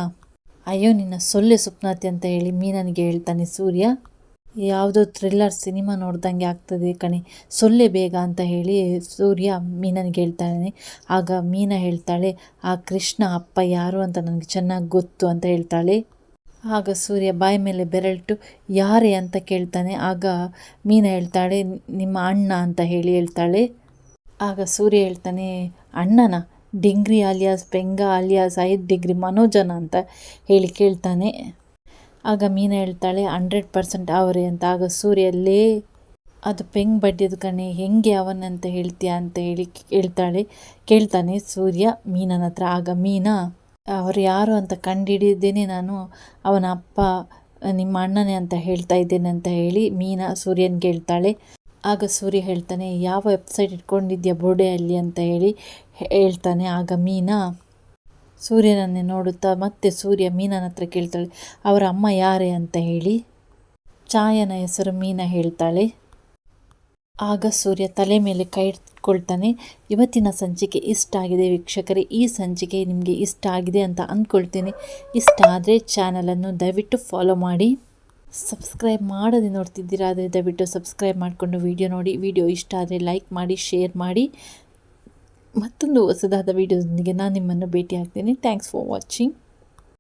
ಅಯ್ಯೋ, ನಿನ್ನ ಸೊಲ್ಲೆ ಸುಪ್ನಾತಿ ಅಂತ ಹೇಳಿ ಮೀನನಿಗೆ ಹೇಳ್ತಾನೆ ಸೂರ್ಯ. ಯಾವುದೋ ಥ್ರಿಲ್ಲರ್ ಸಿನಿಮಾ ನೋಡ್ದಂಗೆ ಆಗ್ತದೆ ಕಣೆ. ಸೊಲ್ಲೆ ಬೇಗ ಅಂತ ಹೇಳಿ ಸೂರ್ಯ ಮೀನನಿಗೆ ಹೇಳ್ತಾನೆ. ಆಗ ಮೀನ ಹೇಳ್ತಾಳೆ, ಆ ಕೃಷ್ಣ ಅಪ್ಪ ಯಾರು ಅಂತ ನನಗೆ ಚೆನ್ನಾಗಿ ಗೊತ್ತು ಅಂತ ಹೇಳ್ತಾಳೆ. ಆಗ ಸೂರ್ಯ ಬಾಯಿ ಮೇಲೆ ಬೆರಳಿಟ್ಟು ಯಾರೇ ಅಂತ ಕೇಳ್ತಾನೆ. ಆಗ ಮೀನ ಹೇಳ್ತಾಳೆ, ನಿಮ್ಮ ಅಣ್ಣ ಅಂತ ಹೇಳಿ ಹೇಳ್ತಾಳೆ. ಆಗ ಸೂರ್ಯ ಹೇಳ್ತಾನೆ, ಅಣ್ಣನ? ಡಿಂಗ್ರಿ ಅಲಿಯಾಸ್, ಬೆಂಗ ಅಲಿಯಾಸ್, ಐದು ಡಿಗ್ರಿ ಮನೋಜನ ಅಂತ ಹೇಳಿ ಕೇಳ್ತಾನೆ. ಆಗ ಮೀನಾ ಹೇಳ್ತಾಳೆ, ಹಂಡ್ರೆಡ್ ಪರ್ಸೆಂಟ್ ಅವರೇ ಅಂತ. ಆಗ ಸೂರ್ಯಲ್ಲೇ ಅದು ಪೆಂಗ್ ಬಡ್ಡಿದ ಕಣೆ, ಹೆಂಗೆ ಅವನಂತ ಹೇಳ್ತೀಯ ಅಂತ ಹೇಳಿ ಹೇಳ್ತಾಳೆ. ಕೇಳ್ತಾನೆ ಸೂರ್ಯ ಮೀನನ ಹತ್ರ. ಆಗ ಮೀನಾ, ಅವರು ಯಾರು ಅಂತ ಕಂಡುಹಿಡಿದೇನೆ ನಾನು. ಅವನ ಅಪ್ಪ, ನಿಮ್ಮ ಅಣ್ಣನೇ ಅಂತ ಹೇಳ್ತಾ ಇದ್ದೇನೆ ಅಂತ ಹೇಳಿ ಮೀನಾ ಸೂರ್ಯನ್ಗೆ ಹೇಳ್ತಾಳೆ. ಆಗ ಸೂರ್ಯ ಹೇಳ್ತಾನೆ, ಯಾವ ವೆಬ್ಸೈಟ್ ಇಟ್ಕೊಂಡಿದ್ಯಾ ಬೋರ್ಡೆಯಲ್ಲಿ ಅಂತ ಹೇಳಿ ಹೇಳ್ತಾನೆ ಆಗ ಮೀನಾ. ಸೂರ್ಯನನ್ನೇ ನೋಡುತ್ತಾ ಮತ್ತೆ ಸೂರ್ಯ ಮೀನನ ಹತ್ರ ಕೇಳ್ತಾಳೆ, ಅವರ ಅಮ್ಮ ಯಾರೇ? ಅಂತ ಹೇಳಿ ಛಾಯನ ಹೆಸರು ಮೀನಾ ಹೇಳ್ತಾಳೆ. ಆಗ ಸೂರ್ಯ ತಲೆ ಮೇಲೆ ಕೈ ಇಟ್ಕೊಳ್ತಾನೆ, ಇವತ್ತಿನ ಸಂಚಿಕೆ ಇಷ್ಟ ಆಗಿದೆ ವೀಕ್ಷಕರೇ, ಈ ಸಂಚಿಕೆ ನಿಮಗೆ ಇಷ್ಟ ಆಗಿದೆ ಅಂತ ಅಂದ್ಕೊಳ್ತೀನಿ ಇಷ್ಟ ಆದರೆ ಚಾನಲನ್ನು ದಯವಿಟ್ಟು ಫಾಲೋ ಮಾಡಿ. ಸಬ್ಸ್ಕ್ರೈಬ್ ಮಾಡದೆ ನೋಡ್ತಿದ್ದೀರಾ, ಆದರೆ ದಯವಿಟ್ಟು ಸಬ್ಸ್ಕ್ರೈಬ್ ಮಾಡಿಕೊಂಡು ವಿಡಿಯೋ ನೋಡಿ. ವಿಡಿಯೋ ಇಷ್ಟ ಆದರೆ ಲೈಕ್ ಮಾಡಿ, ಶೇರ್ ಮಾಡಿ. ಮತ್ತೊಂದು ಹೊಸದಾದ ವೀಡಿಯೋದೊಂದಿಗೆ ನಾನು ನಿಮ್ಮನ್ನು ಭೇಟಿ ಆಗ್ತೀನಿ ಥ್ಯಾಂಕ್ಸ್ ಫಾರ್ ವಾಚಿಂಗ್